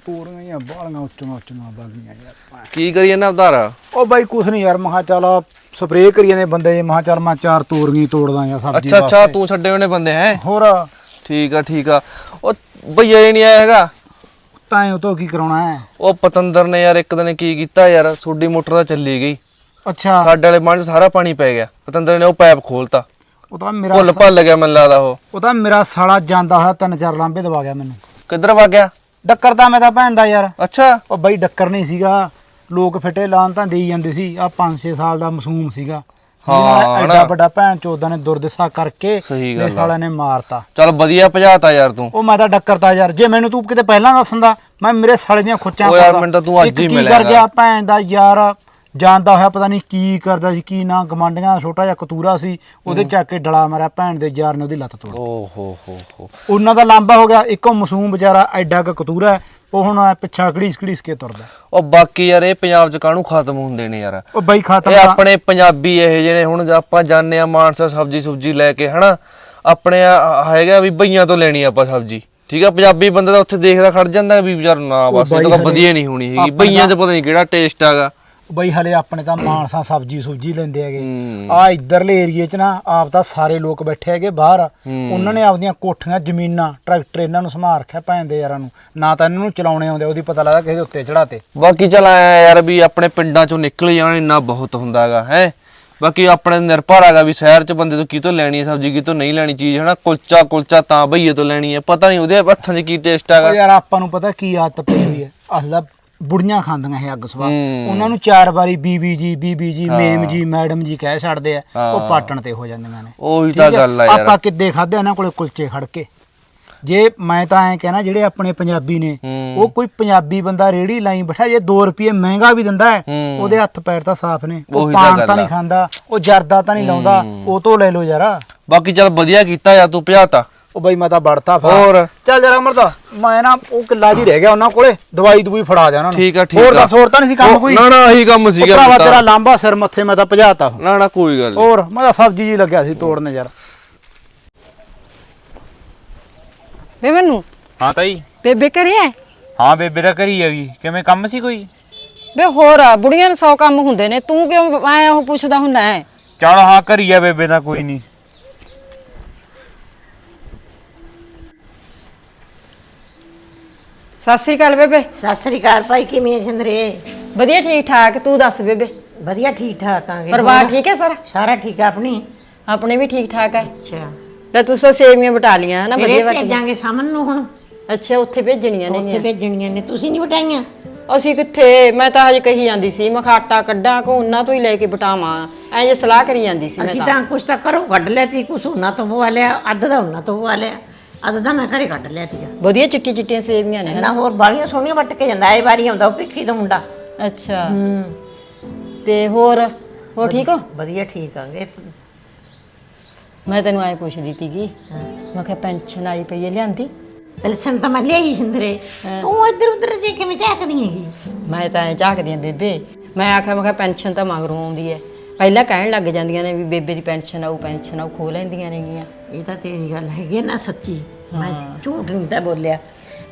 ਤੋੜੀਆਂ ਜਾਂ ਬਾਲੀਆਂ ਉੱਚੀਆਂ ਉੱਚੀਆਂ ਬਾਗੀਆਂ ਯਾਰ ਕੀ ਕਰੀ ਜਾਂਦਾ ਉਧਾਰ? ਉਹ ਬਾਈ ਕੁਛ ਨਹੀਂ ਯਾਰ ਮਹਾ ਚੱਲ ਸਪਰੇਅ ਕਰੀ ਜਾਂਦੇ ਬੰਦੇ ਜੇ ਮਹਾ ਚੱਲ ਮੈਂ ਚਾਰ ਤੋਰੀਆਂ ਤੋੜਦਾ ਜਾਂ ਸਬਜ਼ੀ ਅੱਛਾ ਅੱਛਾ। ਤੂੰ ਛੱਡੇ ਹੋਣੇ ਬੰਦੇ ਹੈ? ਹੋਰ। ਠੀਕ ਆ ਠੀਕ ਆ। ਉਹ ਭਈਆ ਹੀ ਨਹੀਂ ਆਇਆ ਹੈਗਾ? ਤਾਂ ਉਹ ਤੋਂ ਕੀ ਕਰਾਉਣਾ ਹੈ? ਉਹ ਪਤੰਦਰ ਨੇ ਯਾਰ ਇੱਕ ਦਿਨ ਕੀ ਕੀਤਾ ਯਾਰ ਸੋਡੀ ਮੋਟਰ ਤਾਂ ਚੱਲੀ ਗਈ। ਅੱਛਾ। ਸਾਡੇ ਵਾਲੇ 'ਚ ਸਾਰਾ ਪਾਣੀ ਪੈ ਗਿਆ। ਪਤੰਦਰ ਨੇ ਉਹ ਪਾਈਪ ਖੋਲਤਾ। ਉਹ ਤਾਂ ਮੇਰਾ ਭੁੱਲ ਭੱਲ ਗਿਆ ਮੈਨੂੰ ਲੱਗਦਾ ਉਹ। ਉਹ ਤਾਂ ਮੇਰਾ ਸਾਲਾ ਜਾਂਦਾ ਹੋਇਆ ਤਿੰਨ ਚਾਰ ਲਾਂਬੇ ਦਵਾ ਗਿਆ ਮੈਨੂੰ। ਕਿੱਧਰ ਵਗ ਗਿਆ? ਡੱਕਰ ਤਾਂ ਮੈਂ ਤਾਂ ਭੈਣ ਦਾ ਯਾਰ। ਅੱਛਾ। ਉਹ ਬਾਈ ਡੱਕਰ ਨਹੀਂ ਸੀਗਾ। ਲੋਕ ਫਿੱਟੇ ਲਾਣ ਤਾਂ ਦੇਈ ਜਾਂਦੇ ਸੀ। ਆ 5-6 ਸਾਲ ਦਾ ਮਾਸੂਮ ਸੀਗਾ। ਹਾਂ, ਜਿਹੜਾ ਐਡਾ। ਵੱਡਾ ਭੈਣ ਚੋਦਾਂ ਨੇ ਦੁਰਦਸ਼ਾ ਕਰਕੇ ਸਹੀ ਮੇਰੇ ਗੱਲ ਆ। ਸਾਲਿਆਂ ਨੇ ਮਾਰਤਾ। ਚੱਲ ਵਧੀਆ ਭਜਾਤਾ ਯਾਰ ਤੂੰ। ਉਹ ਮੈਂ ਤਾਂ ਡੱਕਰਤਾ ਯਾਰ। ਜੇ ਮੈਨੂੰ ਤੂੰ ਕਿਤੇ ਪਹਿਲਾਂ ਦੱਸਦਾ ਮੈਂ ਮੇਰੇ ਸਾਲੇ ਦੀਆਂ ਖੁੱਚਾਂ ਉਹ ਯਾਰ ਪਾਉਂਦਾ। ਮੈਨੂੰ ਤਾਂ ਤੂੰ ਅੱਜ ਇੱਕ ਹੀ ਕੀ ਮਿਲਿਆ ਕਰ ਗਿਆ ਭੈਣ ਦਾ ਯਾਰ? ਜਾਣਦਾ ਹੋਇਆ ਪਤਾ ਨਹੀਂ ਕੀ ਕਰਦਾ ਸੀ ਕੀ ਨਾ। ਗਮਾਂਡੀਆਂ ਛੋਟਾ ਜਿਹਾ ਕਤੂਰਾ ਸੀ ਉਹਦੇ ਚੱਕ ਕੇ ਡਲਾ ਮਾਰਿਆ ਭੈਣ ਦੇ ਯਾਰ ਨੇ ਉਹਦੀ ਲੱਤ ਤੋੜ। ਓ ਹੋ ਹੋ ਹੋ। ਉਹਨਾਂ ਦਾ ਲਾਂਬਾ ਹੋ ਗਿਆ। ਇੱਕੋ ਮਾਸੂਮ ਵਿਚਾਰਾ ਐਡਾ ਕੁ ਕਤੂਰਾ ਹੈ, ਉਹ ਹੁਣ ਐਂ ਪਿੱਛਾ ਘੜੀਸ ਘੜੀਸ ਕੇ ਤੁਰਦਾ। ਉਹ ਬਾਕੀ ਯਾਰ ਇਹ ਪੰਜਾਬ 'ਚ ਕਾਹਨੂੰ ਖਤਮ ਹੁੰਦੇ ਨੇ ਯਾਰ? ਉਹ ਬਾਈ ਖਾਤਮ ਇਹ ਤਾਂ ਆਪਣੇ ਪੰਜਾਬੀ ਇਹ ਜਿਹੜੇ ਹੁਣ ਆਪਾਂ ਜਾਣਦੇ ਆ ਮਾਨਸਾ ਸਬਜੀ ਸੁਬਜੀ ਲੈ ਕੇ ਹਨਾ? ਆਪਣੇ ਆ- ਹੈਗਾ ਵੀ ਬਈਆਂ ਤੋਂ ਲੈਣੀ ਆਪਾਂ ਸਬਜੀ। ਠੀਕ ਆ? ਪੰਜਾਬੀ ਬੰਦਾ ਤਾਂ ਉੱਥੇ ਦੇਖਦਾ ਖੜ ਜਾਂਦਾ ਵੀ ਵਿਚਾਰ ਨਾ ਬਸ ਇਹ ਤਾਂ ਵਧੀਆ ਨਹੀਂ ਹੋਣੀ ਹੈਗੀ। ਬਈਆਂ 'ਚ ਪਤਾ ਨਹੀਂ ਕਿਹੜਾ ਟੇਸਟ ਹੈਗਾ ਉਹ ਬਾਈ ਹਲੇ ਆਪਣੇ ਤਾਂ ਮਾਨਸਾ ਸਬਜੀ ਸੁਬਜੀ ਲੈਂਦੇ ਹੈਗੇ। ਆ ਇਧਰਲੇ ਏਰੀਏ 'ਚ ਨਾ ਆਪ ਤਾਂ ਸਾਰੇ ਲੋਕ ਬੈਠੇ ਹੈਗੇ ਬਾਹਰ। ਉਹਨਾਂ ਨੇ ਆਪਦੀਆਂ ਕੋਠੀਆਂ ਜ਼ਮੀਨਾਂ ਟਰੈਕਟਰ ਇਹਨਾਂ ਨੂੰ ਸੰਭਾਲ ਰੱਖਿਆ ਭੈਣ ਦੇ ਯਾਰਾਂ ਨੂੰ। ਨਾ ਤਾਂ ਇਹਨਾਂ ਨੂੰ ਚਲਾਉਣੇ ਆਉਂਦੇ ਉਹਦੀ ਪਤਾ ਲੱਗਦਾ ਕਿਸੇ ਦੇ ਉੱਤੇ ਚੜਾਤੇ। ਬਾਕੀ ਚਲ ਆਇਆ ਯਾਰ ਵੀ ਆਪਣੇ ਪਿੰਡਾਂ 'ਚੋਂ ਨਿਕਲ ਜਾਣ ਇੰਨਾ ਬਹੁਤ ਹੁੰਦਾ ਹੈਗਾ ਹੈ। ਬਾਕੀ ਆਪਣੇ ਨਿਰਭਰ ਹੈਗਾ ਵੀ ਸ਼ਹਿਰ 'ਚ ਬੰਦੇ ਤੋਂ ਕਿਤੋਂ ਲੈਣੀ ਹੈ ਸਬਜੀ ਕਿਤੋਂ ਨਹੀਂ ਲੈਣੀ ਚੀਜ਼ ਹਨਾ। ਕੁਲਚਾ ਕੁਲਚਾ ਤਾਂ ਬਈਏ ਤੋਂ ਲੈਣੀ ਹੈ ਪਤਾ ਨਹੀਂ ਉਹਦੇ ਹੱਥਾਂ 'ਚ ਕੀ ਟੇਸਟ ਹੈਗਾ। ਯਾਰ ਆਪਾਂ ਨੂੰ ਪਤਾ ਕੀ ਆਦਤ ਪਈ ਹੋਈ ਹੈ। ਅਸਲਾ ਬੁੜੀਆਂ ਖਾਂਦੀਆਂ ਇਹ ਅੱਗ ਸਵਾ ਹੂੰ। ਉਹਨਾਂ ਨੂੰ ਚਾਰ ਵਾਰੀ ਬੀਬੀ ਜੀ ਬੀਬੀ ਜੀ ਮੇਮ ਜੀ ਮੈਡਮ ਜੀ ਕਹਿ ਛੱਡਦੇ ਆ। ਉਹ ਪਾਟਣ ਤੇ ਹੋ ਜਾਂਦੀਆਂ ਨੇ ਉਹੀ ਠੀਕ ਤਾਂ ਹੈ? ਗੱਲ ਆ ਯਾਰ ਆਪਾਂ ਕਿੱਦੇ ਖਾਦੇ ਇਹਨਾਂ ਕੋਲੇ ਕੁਲਚੇ ਖੜ ਕੇ ਜੇ ਮੈਂ ਤਾਂ ਐਂ ਕਹਿਣਾ ਜਿਹੜੇ ਆਪਣੇ ਪੰਜਾਬੀ ਨੇ ਹੂੰ। ਉਹ ਕੋਈ ਪੰਜਾਬੀ ਬੰਦਾ ਰੇੜੀ ਲਾਈ ਬੈਠਾ ਜੇ 2 ਰੁਪਏ ਮਹਿੰਗਾ ਵੀ ਦਿੰਦਾ ਹੈ ਹੂੰ। ਉਹਦੇ ਹੱਥ ਪੈਰ ਤਾਂ ਸਾਫ਼ ਨੇ ਉਹ ਉਹੀ ਤਾਂ ਪਾਨ ਗੱਲ ਤਾਂ ਆ। ਨਹੀਂ ਖਾਂਦਾ ਉਹ ਜਰਦਾ ਤਾਂ ਨਹੀਂ ਲਾਉਂਦਾ ਉਹ ਤੋਂ ਲੈ ਲਓ ਯਾਰਾ ਬਾਕੀ ਚਲ ਵਧੀਆ ਕੀਤਾ ਯਾਰ ਤੂੰ ਭਜਾਤਾ ਉਹ ਬਈ ਮੈਂ ਤਾਂ ਵੜਤਾ ਫਾ। ਹੋਰ? ਚੱਲ ਜਰਾ ਅਮਰਦਾ ਮੈਂ ਨਾ ਉਹ ਕਿੱਲਾ ਜੀ ਰਹਿ ਗਿਆ ਉਹਨਾਂ ਕੋਲੇ ਦਵਾਈ ਦਵਾਈ ਫੜਾ ਜਾ ਉਹਨਾਂ ਨੂੰ। ਠੀਕ ਆ ਠੀਕ ਹੋਰ ਆ। ਦੱਸ ਹੋਰ ਤਾਂ ਨਹੀਂ ਸੀ ਕੰਮ ਉਹ- ਕੋਈ? ਨਾ ਨਾ ਇਹੀ ਕੰਮ ਉਹ ਸੀਗਾ ਭਰਾਵਾ ਪੁੱਤਾ। ਤੇਰਾ ਲਾਂਬਾ ਸਿਰ ਮੱਥੇ ਮੈਂ ਤਾਂ ਭਜਾਤਾ। ਨਾ ਨਾ ਕੋਈ ਗੱਲ ਨੀ। ਹੋਰ ਮੈਂ ਤਾਂ ਸਬਜ਼ੀ ਜੀ ਲੱਗਿਆ ਸੀ ਤੋੜਨੇ ਯਾਰ। ਵੇ ਮੈਨੂੰ। ਹਾਂ ਤਾਈ। ਬੇਬੇ ਕਰਿਆ ਹਾਂ ਬੇਬੇ ਦਾ ਕਰੀ ਹੈਗੀ। ਕਿਵੇਂ ਕੰਮ ਸੀ ਕੋਈ? ਵੇ ਹੋਰ ਆ, ਬੁੜੀਆਂ ਨੂੰ ਸੌ ਕੰਮ ਹੁੰਦੇ ਨੇ। ਤੂੰ ਕਿਉਂ ਐ ਉਹ ਪੁੱਛਦਾ ਹੁੰਦਾ ਹੈ ਚਲ ਹਾਂ ਕਰੀ ਆ ਬੇਬੇ ਦਾ ਕੋਈ ਨਹੀਂ ਸਤਿ ਸ੍ਰੀ ਅਕਾਲ ਬੇਬੇ। ਸਤਿ ਸ੍ਰੀ ਅਕਾਲ ਭਾਈ ਕਿਵੇਂ ਹੈ ਚੰਦਰੇ ਵਧੀਆ ਠੀਕ ਠਾਕ ਤੂੰ ਦੱਸ ਬੇਬੇ। ਵਧੀਆ ਠੀਕ ਠਾਕ ਆਂਗੇ ਪਰਿਵਾਰ ਠੀਕ ਹੈ ਸਾਰਾ? ਸਾਰਾ ਠੀਕ ਆ ਆਪਣੀ? ਆਪਣੇ ਵੀ ਠੀਕ ਠਾਕ ਹੈ ਅੱਛਾ। ਲੈ ਤੂੰ ਸੋ ਸੇਵੀਆਂ ਬਟਾ ਲੀਆਂ ਨਾ ਮੇਰੇ ਵਧੀਆ ਬਟ ਭੇਜਾਂਗੇ ਸਾਮਨ ਨੂੰ ਹੁਣ। ਅੱਛਾ ਉੱਥੇ ਭੇਜਣੀਆਂ ਉੱਥੇ ਨੇ ਭੇਜਣੀਆਂ ਨੇ। ਤੁਸੀਂ ਨਹੀਂ ਬਟਾਈਆਂ ਅਸੀਂ ਕਿੱਥੇ? ਮੈਂ ਤਾਂ ਹਜੇ ਕਹੀ ਜਾਂਦੀ ਸੀ ਮੈਂ ਕਿਹਾ ਆਟਾ ਕੱਢਾਂ ਕੋ ਉਹਨਾਂ ਤੋਂ ਹੀ ਲੈ ਕੇ ਬਟਾਵਾਂ ਐਂ ਜੇ ਸਲਾਹ ਕਰੀ ਜਾਂਦੀ ਸੀ ਮੈਂ ਅਸੀਂ ਤਾਂ। ਤਾਂ ਕੁਛ ਤਾਂ ਕਰੋ ਕੱਢ ਲਿਆ ਤੀ ਕੁਛ ਉਹਨਾਂ ਤੋਂ ਪਵਾ ਲਿਆ ਅੱਧ ਦਾ ਉਹਨਾਂ ਤੋਂ ਪਵਾ ਲਿਆ। ਅੱਧ ਦਾ ਮੈਂ ਘਰੇ ਕੱਢ ਲਿਆ ਤੀਗਾ ਵਧੀਆ ਚਿੱਟੀ ਚਿੱਟੀਆਂ ਸੇਵੀਆਂ ਨੇ ਨਾ ਹੋਰ ਬਾਲੀਆਂ ਸੋਹਣੀਆਂ ਵੱਟ ਕੇ ਜਾਂਦਾ ਇਹ ਵਾਰੀ ਆਉਂਦਾ ਉਹ ਭਿੱਖੀ ਦਾ ਮੁੰਡਾ। ਅੱਛਾ। ਹੂੰ। ਤੇ ਹੋਰ ਹੋਰ ਠੀਕ ਹੋ? ਵਧੀਆ ਠੀਕ ਆਂਗੇ ਮੈਂ ਤੈਨੂੰ ਐ ਪੁੱਛਦੀ ਤੀਗੀ ਮੈਂ ਕਿਹਾ ਪੈਨਸ਼ਨ ਆਈ ਪਈ ਹੈ ਲਿਆਂਦੀ? ਪੈਨਸ਼ਨ ਤਾਂ ਮੈਂ ਲਿਆਈ ਸਿੰਦਰੇ ਤੂੰ ਇੱਧਰ ਉੱਧਰ ਜੇ ਕਿਵੇਂ ਝਾਕਦੀ ਹੈਗੀ? ਮੈਂ ਤਾਂ ਐ ਝਾਕਦੀ ਆਂ ਬੇਬੇ। ਮੈਂ ਆਖਿਆ ਮੈਂ ਕਿਹਾ ਪੈਨਸ਼ਨ ਤਾਂ ਮਗਰੋਂ ਆਉਂਦੀ ਹੈ। ਪਹਿਲਾਂ ਕਹਿਣ ਲੱਗ ਜਾਂਦੀਆਂ ਨੇ ਵੀ ਬੇਬੇ ਦੀ ਪੈਨਸ਼ਨ ਆਊ ਪੈਨਸ਼ਨ ਆਊ ਖੋ ਲੈਂਦੀਆਂ ਨੇਗੀਆਂ। ਇਹ ਤਾਂ ਤੇਰੀ ਗੱਲ ਹੈਗੀ ਹੈ ਨਾ ਸੱਚੀ। ਮੈਂ ਝੂਠ ਨਹੀਂ ਤਾਂ ਬੋਲਿਆ।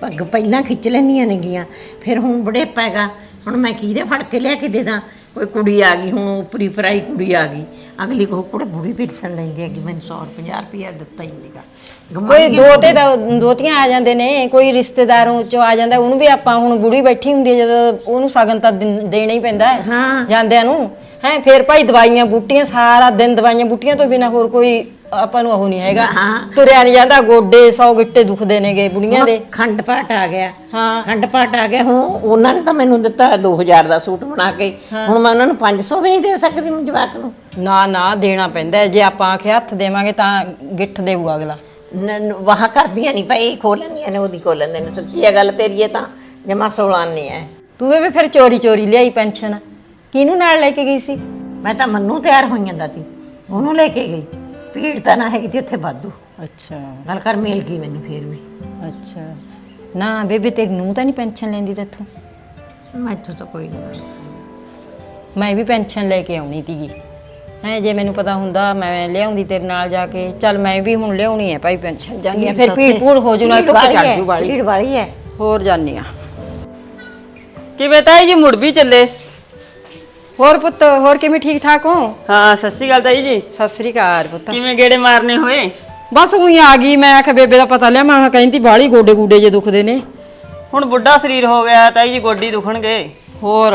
ਪੱਗ ਪਹਿਲਾਂ ਖਿੱਚ ਲੈਂਦੀਆਂ ਨੇਗੀਆਂ ਫਿਰ ਹੁਣ ਬੜੇ ਪੈਗਾ ਹੁਣ ਮੈਂ ਕਿਹਦੇ ਫੜ ਕੇ ਲਿਆ ਕੇ ਦੇ ਦਾਂ? ਕੋਈ ਕੁੜੀ ਆ ਗਈ ਹੁਣ ਉਪਰੀ ਫਰਾਈ ਕੁੜੀ ਆ ਗਈ। ਅਗਲੀ ਕੋ ਕੁੜੇ ਬੁੜੀ ਪੈਨਸ਼ਨ ਲੈਂਦੀ ਹੈਗੀ ਮੈਨੂੰ 150 ਰੁਪਇਆ ਦਿੱਤਾ ਹੀ ਨਹੀਂਗਾ ਕੋਈ ਦੋ ਤੇ ਤਾਂ ਦੋਤੀਆਂ ਆ ਜਾਂਦੇ ਨੇ ਕੋਈ ਰਿਸ਼ਤੇਦਾਰੋਂ ਚੋਂ ਆ ਜਾਂਦਾ ਉਹਨੂੰ ਵੀ ਆਪਾਂ ਹੁਣ ਬੁੜੀ ਬੈਠੀ ਹੁੰਦੀ ਹੈ ਜਦੋਂ ਉਹਨੂੰ ਸਗਨ ਤਾਂ ਦਿਨ- ਦੇਣਾ ਹੀ ਪੈਂਦਾ ਹੈ ਹਾਂ। ਜਾਂਦਿਆਂ ਨੂੰ। ਹੈ ਫਿਰ ਭਾਈ ਦਵਾਈਆਂ ਬੂਟੀਆਂ ਸਾਰਾ ਦਿਨ ਦਵਾਈਆਂ ਬੂਟੀਆਂ ਤੋਂ ਬਿਨਾ ਹੋਰ ਕੋਈ ਆਪਾਂ ਨੂੰ ਉਹ ਨਹੀਂ ਹੈਗਾ। ਹਾਂ। ਤੁਰਿਆ ਨਹੀਂ ਜਾਂਦਾ ਗੋਡੇ ਸੌ ਗਿੱਟੇ ਦੁਖਦੇ ਨੇਗੇ ਬੁੜੀਆਂ ਦੇ। ਖੰਡ ਪਾਟ ਆ ਗਿਆ। ਹਾਂ। ਖੰਡ ਪਾਟ ਆ ਗਿਆ। ਹੁਣ ਉਹਨਾਂ ਨੇ ਤਾਂ ਮੈਨੂੰ ਦਿੱਤਾ 2000 ਦਾ ਸੂਟ ਬਣਾ ਕੇ। ਹੁਣ ਮੈਂ ਉਹਨਾਂ ਨੂੰ 500 ਵੀ ਨਹੀਂ ਦੇ ਸਕਦੀ ਮੈਂ ਜਵਾਕ ਨੂੰ। ਨਾ ਨਾ ਦੇਣਾ ਪੈਂਦਾ। ਹੈ। ਜੇ ਆਪਾਂ ਆਖੇ ਹੱਥ ਦੇਵਾਂਗੇ ਤਾਂ ਗਿੱਠ ਦੇਊ ਅਗਲਾ। ਨ- ਨ- ਵਾਹ ਕਰਦੀਆਂ ਨਹੀਂ ਭਾਈ ਖੋਲਣੀਆਂ ਨੇ ਉਹਦੀ ਖੋਲਣ ਨੇ। ਸੱਚੀ ਇਹ ਗੱਲ ਤੇਰੀ ਹੈ ਤਾਂ ਜਮਾ ਸੋਲਾਨ ਨਹੀਂ ਹੈ ਤੂੰ ਵੀ ਫਿਰ ਚੋਰੀ ਚੋਰੀ ਲਿਆਈ ਪੈਨਸ਼ਨ। ਕਿਹਨੂੰ ਨਾਲ ਲੈ ਕੇ ਗਈ ਸੀ? ਮੈਂ ਤਾਂ ਮੰਨੂ ਤਿਆਰ ਹੋਈ ਜਾਂਦਾ ਤੀ। ਉਹਨੂੰ ਲੈ ਕੇ ਗਈ। ਭੀੜ ਤਾਂ ਨਾ ਹੈਗੀ ਉੱਥੇ ਵਾਧੂ। ਅੱਛਾ। ਗੱਲ ਕਰ ਮਿਲ ਗਈ ਮੈਨੂੰ ਫੇਰ ਵੀ। ਅੱਛਾ। ਨਾ ਬੇਬੇ ਤੇਰੀ ਨੂੰ ਤਾਂ ਨਹੀਂ ਪੈਨਸ਼ਨ ਲੈਂਦੀ ਤੇਥੋਂ? ਮੈਂ ਇੱਥੋਂ ਤਾਂ ਕੋਈ ਨਹੀਂ। ਮੈਂ ਵੀ ਪੈਨਸ਼ਨ ਲੈ ਕੇ ਆਉਣੀ ਤੀਗੀ। ਹੈ ਜੇ ਮੈਨੂੰ ਪਤਾ ਹੁੰਦਾ ਮੈਂ ਲਿਆਉਂਦੀ ਤੇਰੇ ਨਾਲ ਜਾ ਕੇ। ਚੱਲ ਮੈਂ ਵੀ ਹੁਣ ਲਿਆਉਣੀ ਹੈ ਭਾਈ ਪੈਨਸ਼ਨ ਜਾਨੀ ਆ। ਫਿਰ ਭੀੜ ਭੂੜ ਹੋ ਜੂ ਨਾਲ ਧੁੱਪ ਚੜ ਜੂ ਵਾਲੀ ਭੀੜ ਵਾਲੀ। ਹੈ। ਹੋਰ ਜਾਨੀ ਆ। ਕਿਵੇਂ ਤਾਈ ਜੀ ਮੁੜ ਵੀ ਚੱਲੇ? ਹੋਰ ਪੁੱਤ ਹੋਰ ਕਿਵੇਂ ਠੀਕ ਠਾਕ ਹੋ? ਹਾਂ ਸਤਿ ਸ਼੍ਰੀ ਅਕਾਲ ਤਾਈ ਜੀ। ਸਤਿ ਸ੍ਰੀ ਅਕਾਲ ਪੁੱਤ। ਕਿਵੇਂ ਗੇੜੇ ਮਾਰਨੇ ਹੋਏ? ਬਸ ਉਹੀ ਆ ਗਈ ਮੈਂ ਆਖਿਆ ਬੇਬੇ ਦਾ ਪਤਾ ਲਿਆ ਮੈਂ ਕਿਹਾ ਕਹਿੰਦੀ ਬਾਹਲੀ ਗੋਡੇ ਗੂਡੇ ਜੇ ਦੁਖਦੇ ਨੇ। ਹੁਣ ਬੁੱਢਾ ਸਰੀਰ ਹੋ ਗਿਆ ਤਾਈ ਜੀ ਗੋਡੀ ਦੁਖਣਗੇ। ਹੋਰ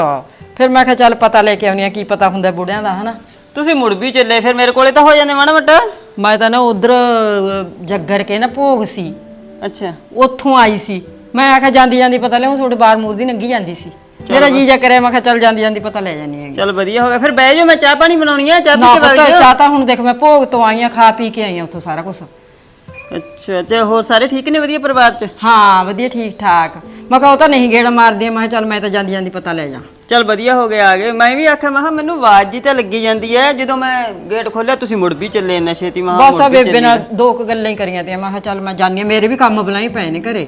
ਫਿਰ ਮੈਂ ਕਿਹਾ ਚੱਲ ਪਤਾ ਲੈ ਕੇ ਆਉਣੀ ਆ ਕੀ ਪਤਾ ਹੁੰਦਾ ਬੁੜਿਆਂ ਦਾ ਹਨਾ? ਤੁਸੀਂ ਮੁੜ ਵੀ ਚੱਲੇ ਫਿਰ ਮੇਰੇ ਕੋਲੇ ਤਾਂ ਹੋ ਜਾਂਦੇ ਮਾੜਾ ਮੱਟਾ ਮੈਂ ਤਾਂ ਨਾ ਉਧਰ ਜੱਗਰ ਕੇ ਨਾ ਭੋਗ ਸੀ। ਅੱਛਾ। ਉੱਥੋਂ ਆਈ ਸੀ। ਮੈਂ ਆਖਿਆ ਜਾਂਦੀ ਜਾਂਦੀ ਪਤਾ ਲਿਆ ਤੁਹਾਡੇ ਬਾਰ ਮੂਰ ਦੀ ਨੰਗੀ ਜਾਂਦੀ ਸੀ। ਮੇਰਾ ਜੀਜਾ ਕਰਿਆ ਮੈਂ ਕਿਹਾ ਚੱਲ ਜਾਂਦੀ ਜਾਂਦੀ ਪਤਾ ਲੈ ਜਾਨੀ ਹੈਗੀ। ਚਲ ਵਧੀਆ ਹੋ ਗਿਆ ਫਿਰ ਬਹਿ ਜਾਓ ਮੈਂ ਚਾਹ ਪਾਣੀ ਬਣਾਉਣੀ ਆ ਚਾਹ ਨਾ ਪੀ ਕੇ ਪੁੱਤ ਵਗ ਜਾਓ। ਚਾਹ ਤਾਂ ਹੁਣ ਦੇਖ ਮੈਂ ਭੋਗ ਤੋਂ ਆਈ ਆ ਖਾ ਪੀ ਕੇ ਆਈ ਆ ਉੱਥੋਂ ਸਾਰਾ ਕੁਝ ਅੱਛਾ ਅੱਛਾ ਹੋਰ ਸਾਰੇ ਠੀਕ ਨੇ ਵਧੀਆ ਪਰਿਵਾਰ 'ਚ? ਹਾਂ ਵਧੀਆ ਠੀਕ ਠਾਕ। ਮੈਂ ਕਿਹਾ ਉਹ ਤਾਂ ਨਹੀਂ ਗੇੜਾ ਮਾਰਦੀ ਮੈਂ ਕਿਹਾ ਚੱਲ ਮੈਂ ਤਾਂ ਜਾਂਦੀ ਜਾਂਦੀ ਪਤਾ ਲੈ ਜਾ। ਚਲ ਵਧੀਆ ਹੋ ਗਿਆ ਆ ਗਏ। ਮੈਂ ਵੀ ਆਖਿਆ ਮੈਂ ਕਿਹਾ ਮੈਨੂੰ ਆਵਾਜ਼ ਜੀ ਤਾਂ ਲੱਗੀ ਜਾਂਦੀ ਹੈ ਜਦੋਂ ਮੈਂ ਗੇਟ ਖੋਲਿਆ ਤੁਸੀਂ ਮੁੜ ਵੀ ਚੱਲੇ ਇੰਨਾ ਛੇਤੀ ਮੈਂ ਕਿਹਾ ਬਸ ਆ ਮੁੜ ਵੀ ਬੇਬੇ ਨਾਲ ਦੋ ਕੁ ਗੱਲਾਂ ਹੀ ਕਰੀਆਂ ਤੇ ਮੈਂ ਕਿਹਾ ਚੱਲ ਮੈਂ ਜਾਣੀ ਆ ਮੇਰੇ ਵੀ ਕੰਮ ਬੁਲਾਈ ਪਏ ਨੇ ਘਰੇ।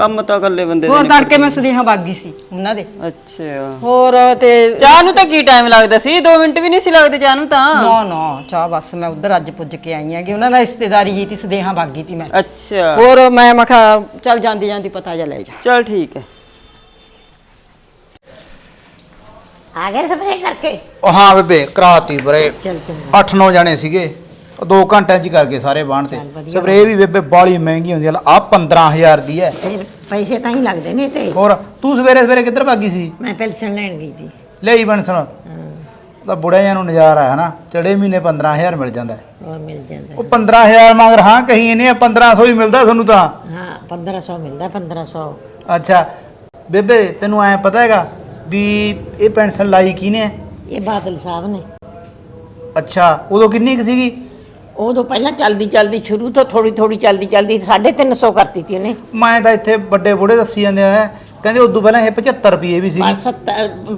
ਕੰਮ ਤਾਂ ਇਕੱਲੇ ਬੰਦੇ ਦੇ ਹੋਰ ਨੇ। ਤੜਕੇ ਮੈਂ ਸਦੇਹਾਂ ਬਾਗੀ ਸੀ ਉਹਨਾਂ ਦੇ। ਅੱਛਾ। ਹੋਰ ਤੇ ਚਾਹ ਨੂੰ ਤਾਂ ਕੀ ਟਾਈਮ ਲੱਗਦਾ ਸੀ? 2 ਮਿੰਟ ਵੀ ਨਹੀਂ ਸੀ ਲੱਗਦੇ ਚਾਹ ਨੂੰ ਤਾਂ। ਨਾ ਨਾ ਚਾਹ ਬਸ ਮੈਂ ਉਧਰ ਅੱਜ ਪੁੱਜ ਕੇ ਆਈ ਆਂਗੀ ਉਹਨਾਂ ਨਾਲ ਰਿਸ਼ਤੇਦਾਰੀ ਜੀ ਤੀ ਸਦੇਹਾਂ ਬਾਗੀ ਤੀ ਮੈਂ। ਅੱਛਾ। ਹੋਰ ਮੈਂ ਮੈਂ ਕਿਹਾ ਚੱਲ ਜਾਂਦੀ ਜਾਂਦੀ ਪਤਾ ਜਾ ਲੈ ਜਾ। ਚਲ ਠੀਕ ਹੈ। ਆ ਗਏ ਸਪਰੇ ਕਰਕੇ? ਉਹ ਹਾਂ ਬੇਬੇ ਕਰਾਤੀ ਬਰੇ ਚੱਲ ਚੱਲ। 8-9 ਜਣੇ ਸੀਗੇ। ਉਹ 2 ਘੰਟਿਆਂ 'ਚ ਹੀ ਕਰ ਗਏ ਸਾਰੇ ਬਾਣ ਤੇ। ਸਪਰੇ ਵੀ ਬੇਬੇ ਬਾਲੀ ਮਹਿੰਗੀ ਹੁੰਦੀ ਆ। ਆ 15000 ਦੀ ਹੈ ਫਿਰ ਪੈਸੇ ਤਾਂ ਹੀ ਲੱਗਦੇ ਨੇ ਤੇ। ਹੋਰ ਤੂੰ ਸਵੇਰੇ ਸਵੇਰੇ ਕਿੱਧਰ ਭਾਗੀ ਸੀ? ਮੈਂ ਪੈਨਸ਼ਨ ਲੈਣ ਗਈ ਸੀ। ਲਈ ਬਣਸਣ ਉਹਦਾ ਬੁੜਿਆਂ ਜਿਹਾ ਨੂੰ ਨਜ਼ਾਰਾ ਹੈ ਨਾ ਚੜੇ ਮਹੀਨੇ 15000 ਮਿਲ ਜਾਂਦਾ ਹੈ। ਹੋਰ ਮਿਲ ਜਾਂਦਾ। ਉਹ 15000 ਮਗਰ ਹਾਂ ਕਹੀ ਇਹਨੇ 1500 ਹੀ ਮਿਲਦਾ ਤੁਹਾਨੂੰ ਤਾਂ। ਹਾਂ 1500 ਮਿਲਦਾ 1500 ਅੱਛਾ। ਬੇਬੇ ਤੈਨੂੰ ਐ ਪਤਾ ਹੈਗਾ ਵੀ ਇਹ ਪੈਨਸ਼ਨ ਲਾਈ ਕਿਹਨੇ ਹੈ? ਇਹ ਬਾਦਲ ਸਾਹਿਬ ਨੇ। ਅੱਛਾ ਉਦੋਂ ਕਿੰਨੀ ਕੁ ਸੀਗੀ? ਉਦੋਂ ਪਹਿਲਾਂ ਚਲਦੀ ਚਲਦੀ ਸ਼ੁਰੂ ਤੋਂ ਥੋੜੀ ਥੋੜੀ ਚਲਦੀ ਚਲਦੀ 350 ਕਰਤੀ ਤੀ ਉਹਨੇ। ਮੈਂ ਤਾਂ ਇੱਥੇ ਵੱਡੇ ਬੁੜੇ ਦੱਸੀ ਜਾਂਦੇ ਆ। ਕਹਿੰਦੇ ਉਦੋਂ ਪਹਿਲਾਂ ਇਹ 75 ਰੁਪਏ ਵੀ ਸੀਗੀ ਬਸ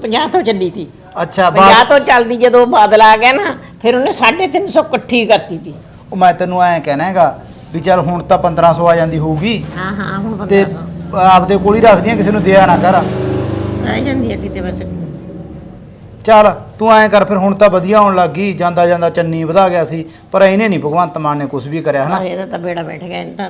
50 ਤੋਂ ਚੱਲੀ ਤੀ। ਅੱਛਾ 50 ਬਾਅਦ ਤੋਂ ਚੱਲਦੀ ਜਦੋਂ ਬਾਦਲ ਆ ਗਿਆ ਨਾ ਫਿਰ ਉਹਨੇ 350 ਇਕੱਠੀ ਕਰਤੀ ਤੀ। ਉਹ ਮੈਂ ਤੈਨੂੰ ਐ ਕਹਿਣਾ ਹੈਗਾ ਵੀ ਚੱਲ ਹੁਣ ਤਾਂ 1500 ਆ ਜਾਂਦੀ ਹੋਊਗੀ। ਹਾਂ ਹਾਂ ਹੁਣ ਤੇ 1500 ਆਪਦੇ ਕੋਲ ਹੀ ਰੱਖਦੀਆਂ ਕਿਸੇ ਨੂੰ ਦਿਆ ਨਾ ਕਰ। ਰਹਿ ਜਾਂਦੀ ਹੈ ਕਿਤੇ ਬਸ। ਚੱਲ ਤੂੰ ਐਂ ਕਰ ਫਿਰ ਹੁਣ ਤਾਂ ਵਧੀਆ ਆਉਣ ਲੱਗ ਗਈ ਜਾਂਦਾ ਜਾਂਦਾ ਚੰਨੀ ਵਧਾ ਗਿਆ ਸੀ ਪਰ ਇਹਨੇ ਨਹੀਂ ਭਗਵੰਤ ਮਾਨ ਨੇ ਕੁਝ ਵੀ ਕਰਿਆ ਹਨਾ? ਹਾਂ ਇਹਦਾ ਤਾਂ ਬੇੜਾ ਬੈਠ ਗਿਆ ਇਹ ਤਾਂ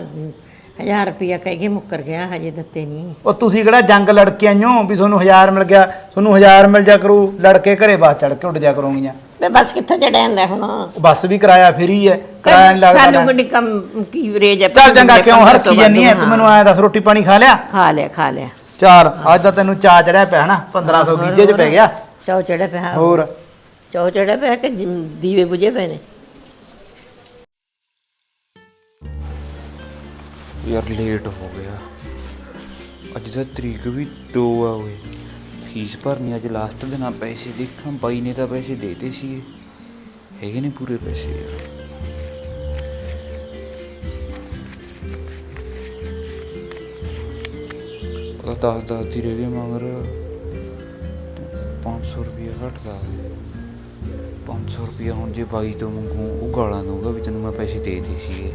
1000 ਰੁਪਿਆ ਕਹਿ ਕੇ ਮੁੱਕਰ ਗਿਆ ਹਜੇ ਦਿੱਤੇ ਨਹੀਂ। ਉਹ ਤੁਸੀਂ ਕਿਹੜਾ ਜੰਗ ਲੜ ਕੇ ਆਇਓ ਵੀ ਤੁਹਾਨੂੰ 1000 ਮਿਲ ਗਿਆ ਤੁਹਾਨੂੰ 1000 ਮਿਲ ਜਾ ਕਰੂ ਲੜ ਕੇ ਘਰੇ ਬਾਸ ਚੜ ਕੇ ਉੱਡ ਜਾ ਕਰੋਗੀਆਂ। ਤੇ ਬਸ ਕਿੱਥੇ ਚੜਿਆ ਜਾਂਦਾ ਹੁਣ? ਬੱਸ ਵੀ ਕਿਰਾਇਆ ਫਰੀ ਹੈ ਕਿਰਾਇਆ ਨਹੀਂ ਲੱਗਦਾ ਸਾਨੂੰ। ਕਿੱਡੀ ਕੰਮ ਕੀ ਰੇਜ ਹੈ ਚੱਲ ਚੰਗਾ ਕਿਉਂ ਸੌ ਜਾਨੀ ਹੈ ਤੂੰ ਮੈਨੂੰ ਐਂ ਦੱਸ ਰੋਟੀ ਪਾਣੀ ਖਾ ਲਿਆ? ਖਾ ਲਿਆ ਖਾ ਲਿਆ। ਚੱਲ ਅੱਜ ਤਾਂ ਤੈਨੂੰ ਚਾ ਚੜਿਆ ਪਿਆ ਹਨਾ? 1500 ਗੀਜੇ ਚ ਪੈ ਗਿਆ। ਚੌ ਚੜੇ ਪਿਆ ਹੋਰ? ਚੌ ਚੜੇ ਪਿਆ ਕਿ ਜਿ- ਦੀਵੇ ਬੁਝੇ ਪਏ ਨੇ? ਯਾਰ ਲੇਟ ਹੋ ਗਿਆ। ਅੱਜ ਤਾਂ ਤਰੀਕ ਵੀ 2 ਆ ਓਏ। ਫੀਸ ਭਰਨੀ ਅੱਜ ਲਾਸਟ ਦਿਨਾਂ ਪੈਸੇ ਦੇਖਾਂ ਬਾਈ ਨੇ ਤਾਂ ਪੈਸੇ ਦੇਤੇ ਸੀ ਹੈਗੇ ਨੇ ਪੂਰੇ ਪੈਸੇ ਯਾਰ। ਉਹ ਦਸ ਦਸ ਦੀ ਰਹਿ ਗਈ ਮਗਰ। 500 ਰੁਪਏ ਘਟਦਾ। 500 ਰੁਪਏ ਹੁਣ ਜੇ ਬਾਈ ਤੋਂ ਮੰਗੂ ਉਹ ਗਾਲਾਂ ਦਊਗਾ ਵੀ ਤੈਨੂੰ ਮੈਂ ਪੈਸੇ ਦੇ ਦੇ ਸੀਗੇ।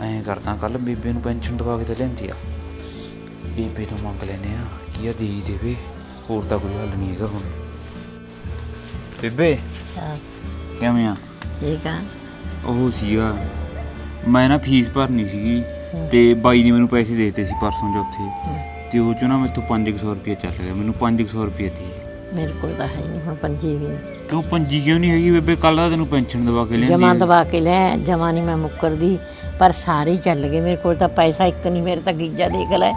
ਐਂ ਕਰਦਾ ਕੱਲ ਬੀਬੇ ਨੂੰ ਪੈਨਸ਼ਨ ਦਵਾ ਕੇ ਤੇ ਲੈਂਦੀ ਆ। ਬੀਬੇ ਤੋਂ ਮੰਗ ਲੈਨੇ ਆ ਕੀ ਆ ਦੇ ਦੇਵੇ ਹੋਰ ਤਾਂ ਕੋਈ ਹੱਲ ਨਹੀਂ ਹੈਗਾ ਹੁਣ। ਬੀਬੇ ਹਾਂ। ਕਿਵੇਂ ਆ? ਠੀਕ ਆ। ਉਹ ਸੀਗਾ। ਮੈਂ ਨਾ ਫੀਸ ਭਰਨੀ ਸੀਗੀ ਤੇ ਬਾਈ ਨੇ ਮੈਨੂੰ ਪੈਸੇ ਦੇ ਦਿੱਤੇ ਸੀ ਪਰਸੋਂ ਚੌਥੇ। ਤੇ ਉਹ ਚੋਂ ਨਾ ਮੈਥੋਂ 500 ਰੁਪਏ ਚੱਲ ਗਿਆ। ਮੈਨੂੰ 500 ਰੁਪਏ ਦੇ। ਮੇਰੇ ਕੋਲ ਤਾਂ ਹੈ ਨਹੀਂ ਹੁਣ ਪੰਜੀ ਵੀ ਨਹੀਂ। ਕਿਉਂ ਪੰਜੀ ਕਿਉਂ ਨਹੀਂ ਹੈਗੀ ਬੇਬੇ? ਕੱਲ ਦਾ ਤੈਨੂੰ ਪੈਨਸ਼ਨ ਦਵਾ ਕੇ ਲੈਂਦੀ ਜਮਾ ਹੈ। ਦਵਾ ਕੇ ਲੈ ਜਮਾ ਨਹੀਂ ਮੈਂ ਮੁੱਕਰਦੀ ਪਰ ਸਾਰੇ ਹੀ ਚੱਲ ਗਏ। ਮੇਰੇ ਕੋਲ ਤਾਂ ਪੈਸਾ ਇੱਕ ਨਹੀਂ ਮੇਰੇ ਤਾਂ ਗੀਜਾ ਦੇਖ ਲੈ।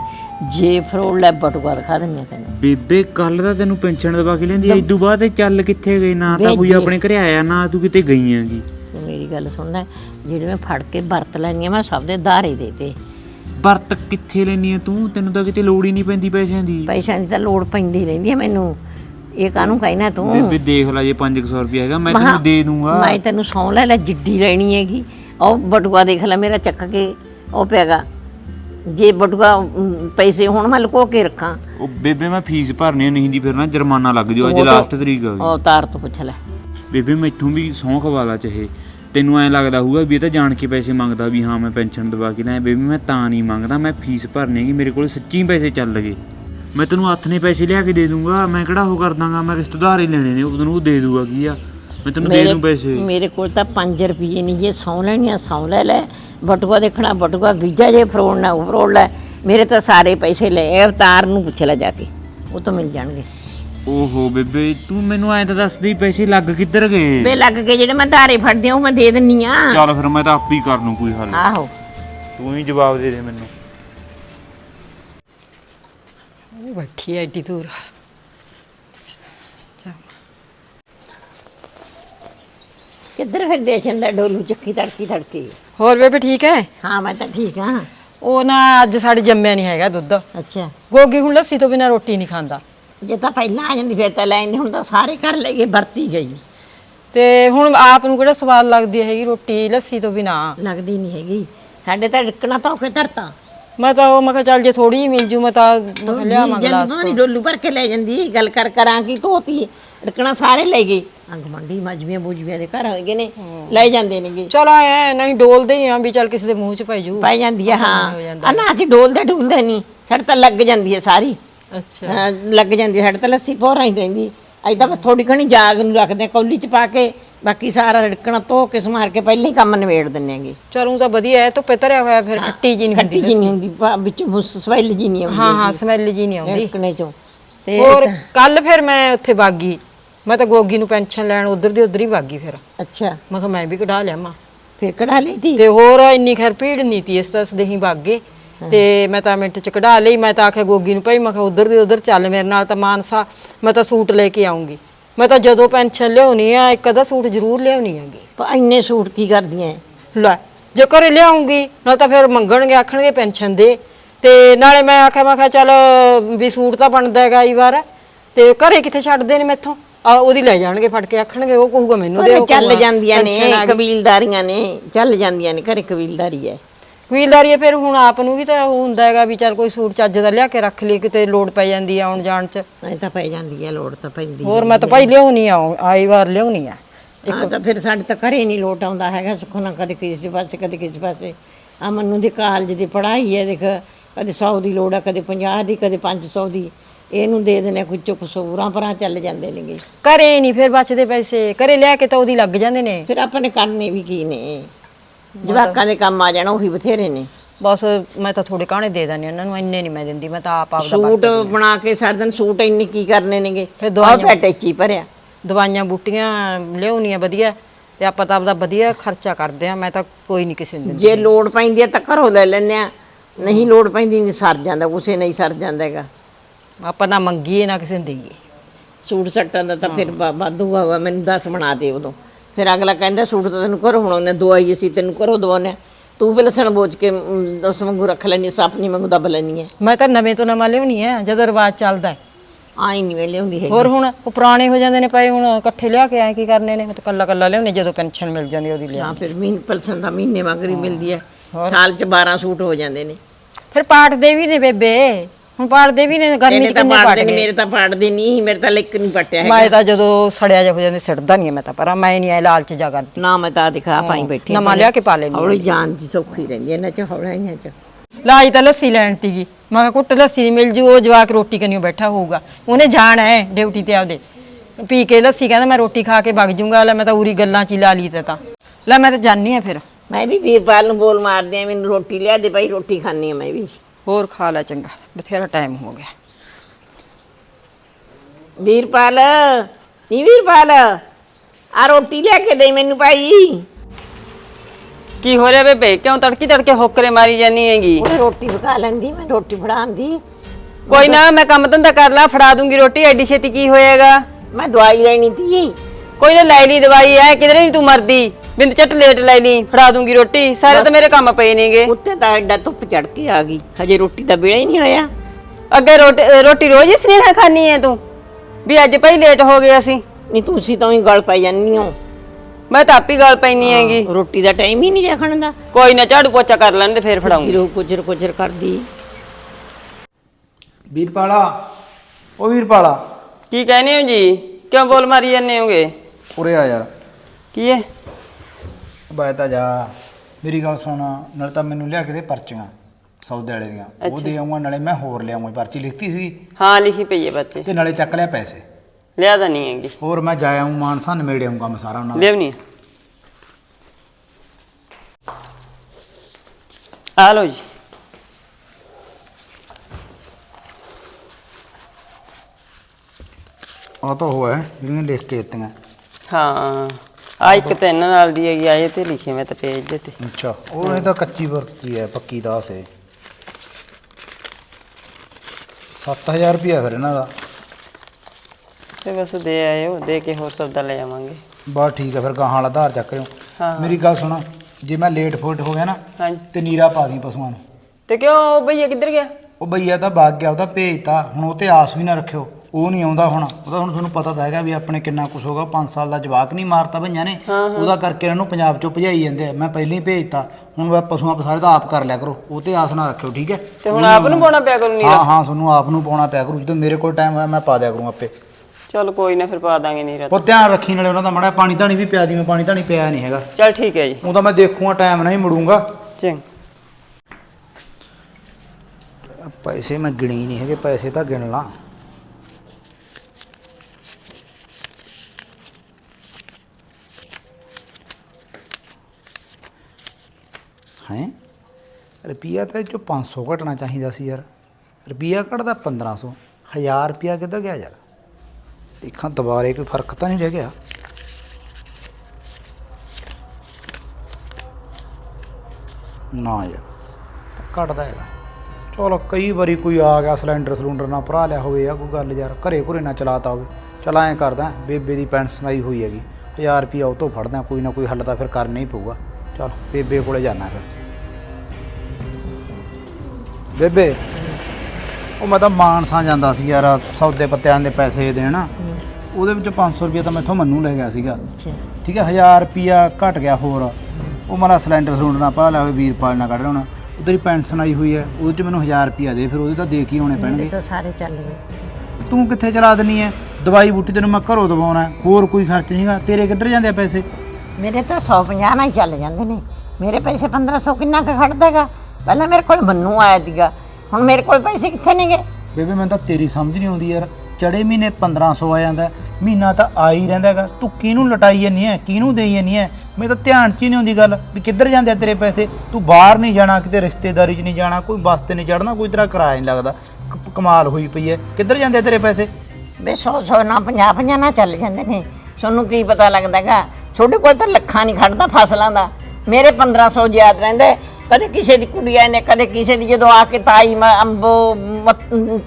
ਜੇ ਫਰੋੜ ਲੈ ਬਟੂਆ ਦਿਖਾ ਦਿੰਦੀ ਆ ਤੈਨੂੰ। ਬੇਬੇ ਕੱਲ ਦਾ ਤੈਨੂੰ ਪੈਨਸ਼ਨ ਦਵਾ ਕੇ ਲੈਂਦੀ ਐ ਇਦੋਂ ਬਾਅਦ ਇਹ ਚੱਲ ਕਿੱਥੇ ਗਈ ਨਾ ਤਾਂ ਕੋਈ। ਆਪਣੇ ਘਰੇ ਆਇਆ ਨਾ ਤੂੰ ਕਿਤੇ ਗਈ ਹੈਗੀ। ਤੂੰ ਮੇਰੀ ਗੱਲ ਸੁਣ ਲੈ ਜਿਹੜੇ ਮੈਂ ਫੜ ਕੇ ਵਰਤ ਲੈਣੀ ਆ ਮੈਂ ਸਭ ਦੇ ਧਾਰੇ ਦੇਤੇ ਵਰਤ ਕਿੱਥੇ ਲੈਣੀ ਐ ਤੂੰ? ਤੈਨੂੰ ਤਾਂ ਕਿਤੇ ਲੋੜ ਹੀ ਨਹੀਂ ਪੈਂਦੀ ਪੈਸਿਆਂ ਦੀ। ਪੈਸਿਆਂ ਦੀ ਤਾਂ ਲੋੜ ਪੈਂਦੀ ਰਹਿੰਦੀ ਆ ਮੈਨੂੰ। ਇਹ ਕਾਹਨੂੰ ਕਹਿਣਾ ਤੂੰ? ਬੇਬੇ ਦੇਖ ਲੈ ਜੇ 500 ਰੁਪਏ ਹੈਗਾ ਮੈਂ ਮਹਾਂ, ਤੈਨੂੰ ਦੇ ਦੂੰਗਾ। ਮੈਂ ਤੈਨੂੰ ਸੌਂ ਲੈ ਲੈ ਜਿੱਡੀ ਲੈਣੀ ਹੈਗੀ। ਉਹ ਬਟੂਆ ਦੇਖ ਲੈ ਮੇਰਾ ਚੱਕ ਕੇ ਉਹ ਪਿਆਗਾ। ਜੇ ਬਟੂਆ ਅਮ, ਪੈਸੇ ਹੁਣ ਮੈਂ ਲੁਕੋ ਕੇ ਰੱਖਾਂ। ਉਹ ਬੇਬੇ ਮੈਂ ਫੀਸ ਭਰਨੀ ਨਹੀਂ ਦੀ ਫਿਰ ਨਾ ਜੁਰਮਾਨਾ ਲੱਗ ਜਾਊ ਅੱਜ ਉਹ ਤਾਂ- ਲਾਸਟ ਤਰੀਕ ਆ ਗਈ। ਉਹ ਤਾਰ ਤੋਂ ਪੁੱਛ ਲੈ। ਬੇਬੇ ਮੈਥੋਂ ਵੀ ਸੌਂ ਖਵਾਲਾ ਚਾਹੇ ਤੈਨੂੰ ਐ ਲੱਗਦਾ ਹੋਊਗਾ ਵੀ ਇਹ ਤਾਂ ਜਾਣ ਕੇ ਪੈਸੇ ਮੰਗਦਾ ਵੀ ਹਾਂ ਮੈਂ ਪੈਨਸ਼ਨ ਦਵਾ ਕੇ ਲੈ ਬੇਬੇ ਮੈਂ ਤਾਂ ਨਹੀਂ ਮੰਗਦਾ ਮੈਂ ਫੀਸ ਭਰਨੀ ਹੈਗੀ ਮੇਰੇ ਕੋਲ ਸੱਚੀ ਪੈਸੇ ਚੱਲ ਗਏ। ਮੈਂ ਤੈਨੂੰ ਹੱਥ ਨੇ ਪੈਸੇ ਲਿਆ ਕੇ ਦੇ ਦੂੰਗਾ ਮੈਂ ਕਿਹੜਾ ਉਹ ਕਰ ਦਾਂਗਾ? ਮੈਂ ਕਿਸ ਉਧਾਰ ਹੀ ਲੈਣੇ ਨੇ ਉਹ ਤੈਨੂੰ ਉਹ ਦੇ ਦੂਗਾ ਕੀ ਆ? ਮੈਂ ਤੈਨੂੰ ਦੇ ਦੂੰ ਪੈਸੇ। ਮੇਰੇ ਕੋਲ ਤਾਂ 5 ਰੁਪਏ ਨਹੀਂ ਜੇ ਸੌ ਲੈਣੀਆਂ ਸੌ ਲੈ ਲੈ। ਬਟੂਆ ਦੇਖਣਾ ਬਟੂਆ ਗੀਜਾ ਜੇ ਫਰੋੜਨਾ ਉਹ ਫਰੋੜ ਲੈ। ਮੇਰੇ ਤਾਂ ਸਾਰੇ ਪੈਸੇ ਲੈ ਅਵਤਾਰ ਨੂੰ ਪੁੱਛ ਲੈ ਜਾ ਕੇ ਉਹ ਤਾਂ ਮਿਲ ਜਾਣਗੇ। ਓਹੋ ਬੇਬੇ ਤੂੰ ਮੈਨੂੰ ਐਂ ਤਾਂ ਦੱਸ ਦੇ ਪੈਸੇ ਲੱਗ ਕਿੱਧਰ ਗਏ? ਵੇ ਲੱਗ ਕੇ ਜਿਹੜੇ ਮੈਂ ਧਾਰੇ ਫੜਦੀ ਆ ਉਹ ਮੈਂ ਦੇ ਦਿੰਨੀ ਆ। ਚੱਲ ਫਿਰ ਮੈਂ ਤਾਂ ਆਪ ਹੀ ਕਰ ਲੂੰ ਕੋਈ ਹੱਲ। ਆਹੋ। ਤੂੰ ਹੀ ਜਵਾਬ ਦੇ ਦੇ ਮੈਨੂੰ। ਉਹ ਬੈਠੀ ਐ ਏਡੀ ਦੂਰ। ਕਿੱਧਰ ਫਿਰਦੇ ਛੰਦਾ ਡੋਲੂ ਚੱਕੀ ਤੜਕੀ ਤੜਕੀ? ਹੋਰ ਬੇਬੇ ਠੀਕ ਹੈ ਹਾਂ ਮੈਂ ਤਾਂ ਠੀਕ ਹਾਂ ਉਹ ਨਾ ਅੱਜ ਸਾਡੇ ਜੰਮਿਆ ਨਹੀਂ ਹੈਗਾ ਦੁੱਧ। ਅੱਛਾ। ਗੋਗੀ ਹੁਣ ਲੱਸੀ ਤੋਂ ਬਿਨਾਂ ਰੋਟੀ ਨਹੀਂ ਖਾਂਦਾ। ਜੇ ਤਾਂ ਪਹਿਲਾਂ ਆ ਜਾਂਦੀ ਫਿਰ ਤਾਂ ਲੈ ਜਾਂਦੀ ਹੁਣ ਤਾਂ ਸਾਰੇ ਕਰ ਲੈ ਗਏ ਵਰਤੀ ਗਈ। ਤੇ ਹੁਣ ਆਪ ਨੂੰ ਕਿਹੜਾ ਸਵਾਦ ਲੱਗਦੀ ਹੈਗੀ ਰੋਟੀ ਲੱਸੀ ਤੋਂ ਬਿਨਾਂ? ਲੱਗਦੀ ਨਹੀਂ ਹੈਗੀ। ਸਾਡੇ ਤਾਂ ਡਿੱਕਣਾ ਤਾਂ ਔਕੇ ਧਰਤਾ। ਮੈਂ ਤਾਂ ਉਹ ਮੈਂ ਕਿਹਾ ਚੱਲ ਜੇ ਥੋੜੀ ਜਿਹੀ ਮਿਲ ਜੂ ਮੈਂ ਤਾਂ ਮੈਂ ਕਿਹਾ ਲਿਆਵਾਂ ਗਲਾਸ ਜਦ ਡੋਲੂ ਭਰ ਕੇ ਲੈ ਜਾਂਦੀ ਗੱਲ ਕਰ ਕਰਾਂ ਕੀ ਧੋਤੀ ਡਿੱਕਣਾ ਸਾਰੇ ਲੈ ਗਏ। ਅੰਗ ਮੰਡੀ ਮਜਬੀਆਂ ਬੂਜਬੀਆਂ ਦੇ ਘਰ ਹੈਗੇ ਨੇ ਲੈ ਜਾਂਦੇ ਨੇਗੇ। ਚਲ ਆਏ ਨਹੀਂ ਡੋਲਦੇ ਹੀ ਆ ਵੀ ਚੱਲ ਕਿਸੇ ਦੇ ਮੂੰਹ 'ਚ ਪੈ ਜੂ। ਪੈ ਜਾਂਦੀ ਹੈ। ਹੋ ਆ ਨਾ ਅਸੀਂ ਡੋਲਦੇ ਡੋਲਦੇ ਨਹੀਂ ਸਾਡੇ ਤਾਂ ਲੱਗ ਜਾਂਦੀ ਹੈ ਸਾਰੀ। ਅੱਛਾ। ਹਾਂ, ਲੱਗ ਜਾਂਦੀ ਹੈ, ਸਾਡੇ ਤਾਂ ਲੱਸੀ ਪੋਰਾਂ ਹੀ ਰਹਿੰਦੀ। ਐਦਾਂ ਥੋੜੀ ਘਣੀ ਜਾਗ ਨੂੰ ਰੱਖਦੇ ਹਾਂ, ਕੌਲੀ ਚ ਪਾ ਕੇ ਬਾਕੀ ਸਾਰਾ ਰਿੜਕਣਾ ਧੋ ਕੇ ਸਮਾਰ ਕੇ ਪਹਿਲਾਂ ਹੀ ਕੰਮ ਨਿਬੇੜ ਦਿੰਨੇ ਆਂਗੇ ਚਲ ਤਾਂ ਵਧੀਆ ਹੈ ਧੁੱਪੇ ਧਰਿਆ ਹੋਇਆ ਫਿਰ ਖੱਟੀ ਜੀ ਨਹੀਂ ਖੱਟੀ ਹੁੰਦੀ ਜੀ ਨਹੀਂ ਹੁੰਦੀ ਭਾ- ਵਿੱਚ ਮੁਸ ਸਵੈਲ ਜੀ ਨਹੀਂ ਆਉਂਦੀ ਹਾਂ ਹਾਂ ਸਮੈਲ ਜੀ ਨਹੀਂ ਆਉਂਦੀ। ਰਿੜਕਣੇ ਚੋਂ। ਤੇ ਹੋਰ ਕੱਲ ਫਿਰ ਮੈਂ ਉੱਥੇ ਬਾਗੀ। ਮੈਂ ਤਾਂ ਗੋਗੀ ਨੂੰ ਪੈਨਸ਼ਨ ਲੈਣ ਉਧਰ ਦੀ ਉਧਰ ਹੀ ਬਾਗੀ ਫਿਰ। ਅੱਛਾ। ਮੈਂ ਕਿਹਾ ਮੈਂ ਵੀ ਕਢਾ ਲਿਆ ਮਾਂ। ਫਿਰ ਕਢਾ ਲਈ ਤੀ? ਤੇ ਹੋਰ ਇੰਨੀ ਖੈਰ ਭੀੜ ਨਹੀਂ ਤੀ ਇਸ ਤਰ੍ਹਾਂ ਦੇ ਹੀ ਬਾਗੇ। ਤੇ ਮੈਂ ਤਾਂ ਮਿੰਟ ਚ ਕਢਾ ਲਈ ਮੈਂ ਤਾਂ ਆਖਿਆ ਗੋਗੀ ਨੂੰ ਭਾਈ ਮੈਂ ਕਿਹਾ ਉਧਰ ਦੀ ਉਧਰ ਚੱਲ ਮੇਰੇ ਨਾਲ ਤਾਂ ਮਾਨਸਾ ਮੈਂ ਤਾਂ ਸੂਟ ਲੈ ਕੇ ਆਉਂਗੀ ਮੈਂ ਤਾਂ ਜਦੋਂ ਪੈਨਸ਼ਨ ਲਿਆਉਣੀ ਆ ਇੱਕ ਅੱਧਾ ਸੂਟ ਜ਼ਰੂਰ ਲਿਆਉਣੀ ਹੈਗੀ। ਪਰ ਇੰਨੇ ਸੂਟ ਕੀ ਕਰਦੀਆਂ ਐ? ਲੈ ਜੇ ਘਰੇ ਲਿਆਉਂਗੀ ਨਾਲ ਤਾਂ ਫਿਰ ਮੰਗਣਗੇ ਆਖਣਗੇ ਪੈਨਸ਼ਨ ਦੇ। ਤੇ ਨਾਲੇ ਮੈਂ ਆਖਿਆ ਮੈਂ ਕਿਹਾ ਚੱਲ ਵੀ ਸੂਟ ਤਾਂ ਬਣਦਾ ਹੈਗਾ ਕਈ ਵਾਰ। ਤੇ ਘਰੇ ਕਿੱਥੇ ਛੱਡਦੇ ਨੇ ਮੈਥੋਂ? ਆ ਉਹਦੀ ਲੈ ਜਾਣਗੇ ਫੜ ਕੇ ਆਖਣਗੇ ਉਹ ਕਹੂਗਾ ਮੈਨੂੰ ਦੇ ਘਰੇ ਉਹ ਚੱਲ ਕਹੂਗਾ ਜਾਂਦੀਆਂ ਨੇ ਪੈਨਸ਼ਨ ਆ ਗਈ। ਕਬੀਲਦਾਰੀਆਂ ਨੇ ਚੱਲ ਜਾਂਦੀਆਂ ਨੇ ਘਰੇ ਕਬੀਲਦਾਰੀ ਐ। ਕਬੀਲਦਾਰੀ ਹੈ ਫਿਰ ਹੁਣ ਆਪ ਨੂੰ ਵੀ ਤਾਂ ਉਹ ਹੁੰਦਾ ਹੈਗਾ ਵੀ ਚੱਲ ਕੋਈ ਸੂਟ ਚੱਜ ਦਾ ਲਿਆ ਕੇ ਰੱਖ ਲਈ ਕਿਤੇ ਲੋੜ ਪੈ ਜਾਂਦੀ ਆ ਆਉਣ ਜਾਣ ਚ। ਐ ਤਾਂ ਪੈ ਜਾਂਦੀ ਐ ਲੋੜ ਤਾਂ ਪੈਂਦੀ ਹੋਰ ਮੈਂ ਤਾਂ ਭਾਈ ਲਿਆਉਣੀ ਆ ਆਈ ਵਾਰ ਲਿਆਉਣੀ ਆ। ਹਾਂ ਤਾਂ ਫਿਰ ਸਾਡੇ ਤਾਂ ਘਰੇ ਨਹੀਂ ਲੋਟ ਆਉਂਦਾ ਹੈਗਾ ਸੁੱਖ ਨਾ ਕਦੇ ਕਿਸੇ ਪਾਸੇ ਕਦੇ ਕਿਸੇ ਪਾਸੇ। ਆ ਮੰਨੂ ਦੀ ਕਾਲਜ ਦੀ ਪੜ੍ਹਾਈ ਹੈ ਦੇਖ ਕਦੇ 100 ਦੀ ਲੋੜ ਆ ਕਦੇ 50 ਦੀ ਕਦੇ 500 ਦੀ। ਇਹਨੂੰ ਦੇ ਦਿੰਦੇ ਕੁਝ ਚੁੱਕ ਸੂਰਾਂ ਪਰਾਂ ਚੱਲ ਜਾਂਦੇ ਨੇਗੇ। ਘਰੇ ਨਹੀਂ ਫਿਰ ਬਚਦੇ ਪੈਸੇ ਘਰੇ ਲਿਆ ਕੇ ਤਾਂ ਉਹਦੀ ਲੱਗ ਜਾਂਦੇ ਨੇ। ਫਿਰ ਆਪਾਂ ਨੇ ਕਰਨੇ ਵੀ ਕੀ ਨੇ? ਜਵਾਕਾਂ ਦੇ ਕੰਮ ਆ ਜਾਣਾ ਉਹੀ ਬਥੇਰੇ ਨੇ। ਬਸ ਮੈਂ ਤਾਂ ਥੋੜੇ ਕਾਣੇ ਦੇ ਦਿੰਦੀ ਉਹਨਾਂ ਨੂੰ ਇੰਨੇ ਨਹੀਂ ਮੈਂ ਦਿੰਦੀ ਮੈਂ ਤਾਂ ਆਪ ਆਪਦਾ ਸੂਟ ਬਣਾ ਕੇ ਸਾਰਾ ਦਿਨ ਸੂਟ ਇੰਨੇ ਕੀ ਕਰਨੇ ਨੇਗੇ? ਫਿਰ ਆਹ ਦਵਾਈਆਂ- ਪਿਆ ਟੈਚੀ ਭਰਿਆ। ਦਵਾਈਆਂ ਬੂਟੀਆਂ ਲਿਆਉਣੀਆਂ ਵਧੀਆ ਤੇ ਆਪਾਂ ਤਾਂ ਆਪਦਾ ਵਧੀਆ ਖਰਚਾ ਕਰਦੇ ਆ ਮੈਂ ਤਾਂ ਕੋਈ ਨਹੀਂ ਕਿਸੇ ਨੂੰ ਦਿੰਦੀ। ਜੇ ਲੋੜ ਪੈਂਦੀ ਹੈ ਤਾਂ ਘਰੋਂ ਲੈ ਲੈਂਦੇ ਆ ਨਹੀਂ ਲੋੜ ਪੈਂਦੀ ਨਹੀਂ ਸਰ ਜਾਂਦਾ ਉਸੇ ਨਹੀਂ ਸਰ ਜਾਂਦਾ ਹੈਗਾ। ਆਪਾਂ ਨਾ ਮੰਗੀਏ ਨਾ ਕਿਸੇ ਨੂੰ ਦੇਈਏ। ਸੂਟ ਸੱਟਾਂ ਦਾ ਤਾਂ ਫਿਰ ਵਾਧੂ ਆ ਮੈਨੂੰ 10 ਬਣਾ ਦੇ ਉਦੋਂ। ਫਿਰ ਅਗਲਾ ਕਹਿੰਦਾ ਸੂਟ ਤਾਂ ਤੈਨੂੰ ਘਰੋਂ ਬਣਾਉਂਦੇ ਦਵਾਈ ਅਸੀਂ ਤੈਨੂੰ ਘਰੋਂ ਦਵਾਉਂਦੇ ਹਾਂ। ਤੂੰ ਵੀ ਲਸਣ ਬੋਚ ਕੇ ਉਸ ਵਾਂਗੂ ਰੱਖ ਲੈਣੀ ਸੱਪ ਨਹੀਂ ਵਾਂਗੂ ਦੱਬ ਲੈਣੀ ਹੈ। ਮੈਂ ਤਾਂ ਨਵੇਂ ਤੋਂ ਨਵਾਂ ਲਿਆਉਣੀ ਆ ਜਦੋਂ ਰਿਵਾਜ ਚੱਲਦਾ ਹੈ। ਆਈ ਨਹੀਂ ਵੇ ਲਿਆਉਂਦੀ ਹੈ ਹੋਰ ਹੁਣ ਉਹ ਪੁਰਾਣੇ ਹੋ ਜਾਂਦੇ ਨੇ ਪਏ ਹੁਣ ਇਕੱਠੇ ਲਿਆ ਕੇ ਐ ਕੀ ਕਰਨੇ ਨੇ? ਮੈਂ ਤਾਂ ਕੱਲਾ ਕੱਲਾ ਲਿਆਉਣੇ ਜਦੋਂ ਪੈਨਸ਼ਨ ਮਿਲ ਜਾਂਦੀ ਉਹਦੀ ਲਿਆ ਫਿਰ ਮਹੀਨ ਪਰਸਨ ਦਾ ਮਹੀਨੇ ਮਗਰੀ ਮਿਲਦੀ ਹੈ। ਸਾਲ ਚ 12 ਸੂਟ ਹੋ ਜਾਂਦੇ ਨੇ। ਫਿਰ ਪਾਟਦੇ ਵੀ ਨੇ ਬੇਬੇ। ਹੁਣ ਪਾਟਦੇ ਵੀ ਨੇ ਗਰਮੀ ਇਹਨੇ ਚ ਤਾਂ ਕਿੰਨੇ ਪਾੜਦੇ ਨੇ ਮੇਰੇ ਤਾਂ ਪਾੜਦੇ ਨਹੀਂ ਮੇਰੇ ਤਾਂ ਲਿਕ ਨਹੀਂ ਪਟਿਆ ਹੈਗਾ। ਮੈਂ ਤਾਂ ਜਦੋਂ ਸੜਿਆ ਜਾ ਹੋ ਜਾਂਦੇ ਸਿੱਟਦਾ ਨਹੀਂ ਮੈਂ ਤਾਂ ਪਰ ਮੈਂ ਨਹੀਂ ਐ ਲਾਲਚ ਜਾ ਕਰਦੀ। ਨਾ ਮੈਂ ਤਾਂ ਦਿਖਾ ਪਾਈ ਬੈਠੀ ਨਵਾਂ ਲਿਆ ਕੇ ਪਾ ਲੈਂਦੀ ਹਾਂ। ਹੌਲੀ ਜਾਨ ਦੀ ਸੌਖੀ ਰਹਿੰਦੀ ਇਹਨਾਂ ਚ ਹੌਲਾ ਇਹਨਾਂ ਚ। ਲਾਈ ਤਾਂ ਲੱਸੀ ਲੈਣ ਤੀਗੀ ਮੈਂ ਕਿਹਾ ਕੁੱਟ ਲੱਸੀ ਦੀ ਮਿਲ ਜੂ ਉਹ ਜਵਾਕ ਰੋਟੀ ਕਨੀਓ ਬੈਠਾ ਹੋਊਗਾ। ਉਹਨੇ ਜਾਣਾ ਹੈ ਡਿਊਟੀ ਤੇ ਆਪਦੇ। ਪੀ ਕੇ ਲੱਸੀ ਕਹਿੰਦਾ ਮੈਂ ਰੋਟੀ ਖਾ ਕੇ ਵਗ ਜੂੰਗਾ ਲੈ ਮੈਂ ਤਾਂ ਉਰੀ ਗੱਲਾਂ ਚ ਹੀ ਲਾ ਲਈ ਤੇ ਤਾਂ। ਲੈ ਮੈਂ ਤਾਂ ਜਾਣੀ ਆ ਫਿਰ। ਮੈਂ ਵੀ ਵੀਰਪਾਲ ਨੂੰ ਬੋਲ ਮਾਰਦੀ ਆ ਮੈਨੂੰ ਰੋਟੀ ਲਿਆ ਦੇ ਭਾਈ ਰੋਟੀ ਖਾਣੀ ਆ ਮੈਂ ਵੀ। ਹੋਰ ਖਾ ਲੈ ਚੰਗਾ ਬਥੇਰਾ ਟਾਈਮ ਹੋ ਗਿਆ। ਵੀਰਪਾਲ ਨੀ ਵੀਰਪਾਲ ਆ ਰੋਟੀ ਲਿਆ ਕੇ ਦੇ ਮੈਨੂੰ ਭਾਈ। ਕੀ ਹੋ ਰਿਹਾ ਬੇਬੇ? ਕਿਉਂ ਤੜਕੀ ਤੜਕੇ ਹੋਕਰੇ ਮਾਰੀ ਜਾਨੀ ਹੈਗੀ? ਉਹ ਰੋਟੀ ਪਕਾ ਲੈਂਦੀ ਮੈਂ ਰੋਟੀ ਫੜਾਉਂਦੀ ਕੋਈ ਨਾ ਮੈਂ ਕੰਮ ਧੰਦਾ ਕਰ ਲਾ ਫੜਾ ਦੂੰਗੀ ਰੋਟੀ ਐਡੀ ਛੇਤੀ ਕੀ ਹੋਏਗਾ? ਮੈਂ ਦਵਾਈ ਲੈਣੀ ਤੀ। ਕੋਈ ਨਾ ਲੈ ਲਈ ਦਵਾਈ ਐ ਕਿਧਰੇ ਨਹੀਂ ਤੂੰ ਮਰਦੀ। ਬਿੰਦ ਚੱਟ ਲੇਟ ਲੈ ਲਈ ਫੜਾ ਦੂੰਗੀ ਰੋਟੀ ਸਾਰੇ ਤਾਂ ਮੇਰੇ ਕੰਮ ਪਏ ਨੇਗੇ। ਉੱਤੇ ਤਾਂ ਐਡਾ ਧੁੱਪ ਚੜ ਕੇ ਆ ਗਈ ਹਜੇ ਰੋਟੀ ਦਾ ਵੇਲਾ ਹੀ ਨਹੀਂ ਹੋਇਆ। ਅੱਗੇ ਰੋਟੀ ਰੋਟੀ ਰੋਜ਼ ਹੀ ਸਨੇਹਾ ਖਾਣੀ ਐ ਤੂੰ ਵੀ ਅੱਜ ਭਾਈ ਲੇਟ ਹੋ ਗਏ ਅਸੀਂ। ਨਹੀਂ ਤੁਸੀਂ ਤਾਂ ਹੀ ਗਲ ਪੈ ਜਾਂਦੀ ਹੋ। ਮੈਂ ਤਾਂ ਆਪੀ ਗੱਲ ਪੈਣੀ ਹੈਗੀ। ਰੋਟੀ ਦਾ ਟਾਈਮ ਹੀ ਨਹੀਂ ਦੇਖਣ ਦਾ। ਕੋਈ ਨਾ ਝਾੜੂ ਪੋਚਾ ਕਰ ਲੈਣ ਤੇ ਫੇਰ ਫੜਾਉਂਗੀ। ਗਿਰੋ ਕੁਜਰ ਕੁਜਰ ਕਰਦੀ। ਵੀਰਪਾਲਾ ਉਹ ਵੀਰਪਾਲਾ। ਕੀ ਕਹਿੰਦੇ ਹੋ ਜੀ? ਕਿਉਂ ਬੋਲ ਮਾਰੀ ਜਾਂਦੇ ਹੋਗੇ? ਉਰੇ ਆ ਯਾਰ। ਕੀ ਹੈ? ਬਾਇ ਤਾਂ ਜਾ ਮੇਰੀ ਗੱਲ ਸੁਣ ਨਾਲੇ ਤਾਂ ਮੈਨੂੰ ਲਿਆ ਕੇ ਦੇ ਪਰਚੀਆਂ ਸੌਦੇ ਵਾਲੇ ਦੀਆਂ। ਉਹ ਦੇ ਆਉਂਗਾ ਨਾਲੇ ਮੈਂ ਹੋਰ ਲਿਆਉਂਗਾ ਪਰਚੀ ਲਿਖਤੀ ਸੀ ਹਾਂ ਲਿਖੀ ਪਈ ਹੈ ਬੱਚੇ ਤੇ ਨਾਲੇ ਚੱਕ ਲਿਆ ਪੈਸੇ। ਲਿਆ ਤਾਂ ਨਹੀਂ ਹੈਗੀ। ਹੋਰ ਮੈਂ ਜਾ ਆਉਂ ਮਾਨਸਾ ਨਵੇੜੇ ਆਉਂਗਾ ਮੈਂ ਸਾਰਾ ਉਹਨਾਂ ਦਾ। ਲਿਆਵਨੀ ਆ। ਲਓ ਜੀ। ਉਹ ਤਾਂ ਉਹ ਹੈ ਜਿਹੜੀਆਂ ਲਿਖ ਕੇ ਦਿੱਤੀਆਂ। ਹਾਂ। ਆ ਇੱਕ ਤਾਂ ਇਹਨਾਂ ਨਾਲ ਦੀ ਹੈਗੀ ਆਏ ਤੇ ਲਿਖੀ ਮੈਂ ਤਾਂ ਪੇਜ ਦੇ ਤੇ ਅੱਛਾ ਉਹ ਇਹ ਤਾਂ ਕੱਚੀ ਵਰਤੀ ਹੈ ਪੱਕੀ ਦਾਸ ਹੈ 7000 ਰੁਪਿਆ ਫਿਰ ਇਹਨਾਂ ਦਾ। ਤੇ ਬਸ ਦੇ ਆਇਓ ਦੇ ਕੇ ਹੋਰ ਸੌਦਾ ਲੈ ਆਵਾਂਗੇ। ਬਸ ਠੀਕ ਹੈ ਫਿਰ ਗਾਹਾਂ ਵਾਲਾ ਆਧਾਰ ਚੱਕ ਰਿਓ। ਹਾਂ। ਮੇਰੀ ਗੱਲ ਸੁਣ ਜੇ ਮੈਂ ਲੇਟ ਫੋਟ ਹੋ ਗਿਆ ਨਾ ਹਾਂਜੀ। ਤੇ ਨੀਰਾ ਪਾ ਦੀ ਪਸ਼ੂਆਂ ਨੂੰ। ਤੇ ਕਿਉਂ ਉਹ ਭਈਆ ਕਿੱਧਰ ਗਿਆ? ਉਹ ਬਈਆ ਤਾਂ ਭਾਗ ਗਿਆ ਉਹਦਾ ਭੇਜਤਾ ਹੁਣ ਉਹ ਤੇ ਆਸ ਵੀ ਨਾ ਰੱਖਿਓ। ਉਹ ਨਹੀਂ ਆਉਂਦਾ ਹੁਣ। ਉਹਦਾ ਹੁਣ ਤੁਹਾਨੂੰ ਪਤਾ ਤਾਂ ਹੈਗਾ ਵੀ ਆਪਣੇ ਕਿੰਨਾ ਕੁਛ ਹੋਗਾ 5 ਸਾਲ ਦਾ ਜਵਾਕ ਨਹੀਂ ਮਾਰਤਾ ਭਈਆਂ ਨੇ। ਉਹਦਾ ਕਰਕੇ ਇਹਨਾਂ ਨੂੰ ਪੰਜਾਬ ਚੋਂ ਭਜਾਈ ਜਾਂਦੇ ਆ। ਮੈਂ ਪਹਿਲਾਂ ਹੀ ਭੇਜਤਾ। ਹੁਣ ਮੈਂ ਪਸ਼ੂਆਂ ਪਸਾਰੇ ਦਾ ਆਪ ਕਰ ਲਿਆ ਕਰੋ। ਉਹ ਤੇ ਆਸ ਨਾ ਰੱਖਿਓ ਠੀਕ ਹੈ? ਤੇ ਹੁਣ ਆਪ ਨੂੰ ਪਾਉਣਾ ਪਿਆ ਕਰੂ ਹਾਂ ਨੀਰਾ? ਹਾਂ ਤੁਹਾਨੂੰ ਆਪ ਨੂੰ ਪਾਉਣਾ ਪਿਆ ਕਰੂ। ਜਦੋਂ ਮੇਰੇ ਕੋਲ ਟਾਈਮ ਹੋਇਆ ਮੈਂ ਪਾ ਦਿਆ ਕਰੂੰ ਆਪੇ। ਚਲ ਕੋਈ ਨਾ ਫਿਰ ਪਾ ਦਾਂਗੇ ਨੀਰਾ ਉਹ ਧਿਆਨ ਰੱਖੀ ਨਾਲੇ ਉਹਨਾਂ ਦਾ ਮੜਾ ਪਾਣੀ ਧਾਣੀ ਵੀ ਪਿਆ ਦੀ ਮੈਂ ਪਾਣੀ ਧਾਣੀ ਪਿਆ ਨਹੀਂ ਹੈਗਾ। ਚਲ ਠੀਕ ਹੈ ਜੀ। ਉਹ ਤਾਂ ਮੈਂ ਦੇਖੂਗਾ ਟਾਈਮ ਨਹੀਂ ਮੁੜੂੰਗਾ। ਚੰਗ। ਪੈਸੇ ਮੈਂ ਗਿਣੇ ਹੀ ਨਹੀਂ ਹੈਗੇ। ਪੈਸੇ ਤਾਂ ਗਿਣ ਲਾਂ। ਹੈ? ਰੁਪਈਆ ਤਾਂ ਇਹ ਚੋਂ 500 ਘਟਣਾ ਚਾਹੀਦਾ ਸੀ ਯਾਰ। ਰੁਪਈਆ ਘਟਦਾ 1500 1000 ਰੁਪਈਆ ਕਿੱਧਰ ਗਿਆ ਯਾਰ? ਦੇਖਾਂ ਦੁਬਾਰੇ ਕੋਈ ਫ਼ਰਕ ਤਾਂ ਨਹੀਂ ਰਹਿ ਗਿਆ। ਨਾ ਯਾਰ, ਤਾਂ ਘਟਦਾ ਹੈਗਾ। ਚਲੋ ਕਈ ਵਾਰੀ ਕੋਈ ਆ ਗਿਆ, ਸਿਲੰਡਰ ਸਿਲੰਡਰ ਨਾ ਭਰਾ ਲਿਆ ਹੋਵੇ, ਆ ਕੋਈ ਗੱਲ ਯਾਰ, ਘਰੇ ਘੁਰੇ ਨਾ ਚਲਾਤਾ ਹੋਵੇ। ਚਲ ਐਂ ਕਰਦਾ, ਬੇਬੇ ਦੀ ਪੈਨਸ਼ਨ ਆਈ ਹੋਈ ਹੈਗੀ। 1000 ਰੁਪਿਆ ਉਹ ਤੋਂ ਫੜਦਾ, ਕੋਈ ਨਾ ਕੋਈ ਹੱਲ ਤਾਂ ਫਿਰ ਕਰਨਾ ਹੀ ਪਊਗਾ। ਚਲ, ਬੇਬੇ ਕੋਲੇ ਜਾਣਾ ਫਿਰ। ਬੇਬੇ। ਉਹ ਮੈਂ ਤਾਂ ਮਾਨਸਾ ਜਾਂਦਾ ਸੀ ਯਾਰ ਸੌਦੇ ਪੱਤਿਆਂ ਦੇ ਪੈਸੇ ਦੇਣ। ਉਹਦੇ ਵਿੱਚ 500 ਰੁਪਏ ਤਾਂ ਮੈਥੋਂ ਮੰਨੂ ਲੈ ਗਿਆ ਸੀਗਾ। ਠੀਕ ਹੈ 1000 ਰੁਪਿਆ ਘਟ ਗਿਆ ਹੋਰ। ਉਹ ਮੇਰਾ ਸਿਲੰਡਰ ਸਿਲੰਡਰ ਨਾ ਭਰਾ ਲਿਆ ਹੋਵੇ ਵੀਰਪਾਲ ਨਾ ਕੱਢ ਲੈਣਾ। ਤੇਰੀ ਪੈਨਸ਼ਨ ਆਈ ਹੋਈ ਹੈ ਉਹਦੇ ਚ ਮੈਨੂੰ 1000 ਰੁਪਿਆ ਦੇ ਫਿਰ ਉਹਦੇ ਤਾਂ ਦੇ ਕੇ ਹੀ ਆਉਣੇ ਪੈਣਗੇ? ਤਾਂ ਸਾਰੇ ਚੱਲ ਗਏ। ਤੂੰ ਕਿੱਥੇ ਚਲਾ ਦਿੰਨੀ ਐ ਦਵਾਈ ਬੂਟੀ ਤੈਨੂੰ ਮੈਂ ਘਰੋਂ ਦਵਾਉਣਾ ਹੈ, ਹੋਰ ਕੋਈ ਖਰਚ ਨਹੀਂਗਾ ਤੇਰੇ ਕਿੱਧਰ ਜਾਂਦੇ ਆ ਪੈਸੇ? ਮੇਰੇ ਤਾਂ 150 ਨਾਲ ਹੀ ਚੱਲ ਜਾਂਦੇ ਨੇ। ਮੇਰੇ ਪੈਸੇ 1500 ਕਿੰਨਾ ਕੁ ਖੜਦਾਗਾ ਪਹਿਲਾਂ ਮੇਰੇ ਕੋਲ ਮੰਨੂ ਆਇਆ ਸੀਗਾ ਹੁਣ ਮੇਰੇ ਕੋਲ ਪੈਸੇ ਕਿੱਥੇ ਨੇਗੇ? ਬੇਬੇ ਮੈਨੂੰ ਤਾਂ ਤੇਰੀ ਸਮਝ ਨਹੀਂ ਆਉਂਦੀ ਯਾਰ। ਚੜੇ ਮਹੀਨੇ 1500 ਆ ਜਾਂਦਾ ਹੈ, ਮਹੀਨਾ ਤਾਂ ਆ ਹੀ ਰਹਿੰਦਾ ਹੈਗਾ। ਤੂੰ ਕਿਹਨੂੰ ਲਟਾਈ ਜਾਨੀ ਐ ਕਿਹਨੂੰ ਦੇਈ ਜਾਨੀ ਐ? ਮੇਰੇ ਤਾਂ ਧਿਆਨ 'ਚ ਹੀ ਨਹੀਂ ਆਉਂਦੀ ਗੱਲ ਵੀ ਕਿੱਧਰ ਜਾਂਦੇ ਆ ਤੇਰੇ ਪੈਸੇ? ਤੂੰ ਬਾਹਰ ਨਹੀਂ ਜਾਣਾ ਕਿਤੇ ਰਿਸ਼ਤੇਦਾਰੀ 'ਚ ਨਹੀਂ ਜਾਣਾ ਕੋਈ ਬੱਸ ਤੇ ਨਹੀਂ ਚੜਨਾ ਕੋਈ ਤੇਰਾ ਕਿਰਾਇਆ ਨਹੀਂ ਲੱਗਦਾ। ਕ- ਕਮਾਲ ਹੋਈ ਪਈ ਐ। ਕਿੱਧਰ ਜਾਂਦੇ ਆ ਤੇਰੇ ਪੈਸੇ? ਬੇ 100 100 ਨਾ 50 50 ਨਾ ਚੱਲ ਜਾਂਦੇ ਨੇ। ਤੁਹਾਨੂੰ ਕੀ ਪਤਾ ਲੱਗਦਾਗਾ ਛੋਟੇ ਕੋਲ ਤਾਂ ਲੱਖਾਂ ਨਹੀਂ ਖੜਦਾ ਫਸਲਾਂ ਦਾ। ਮੇਰੇ 1500 ਯਾਦ ਰਹਿੰਦੇ ਕਦੇ ਕਿਸੇ ਦੀ ਕੁੜੀਆਂ ਨੇ, ਕਦੇ ਕਿਸੇ ਦੀ ਜਦੋਂ ਆ ਕੇ ਤਾਈ ਮ- ਅੰਬੋ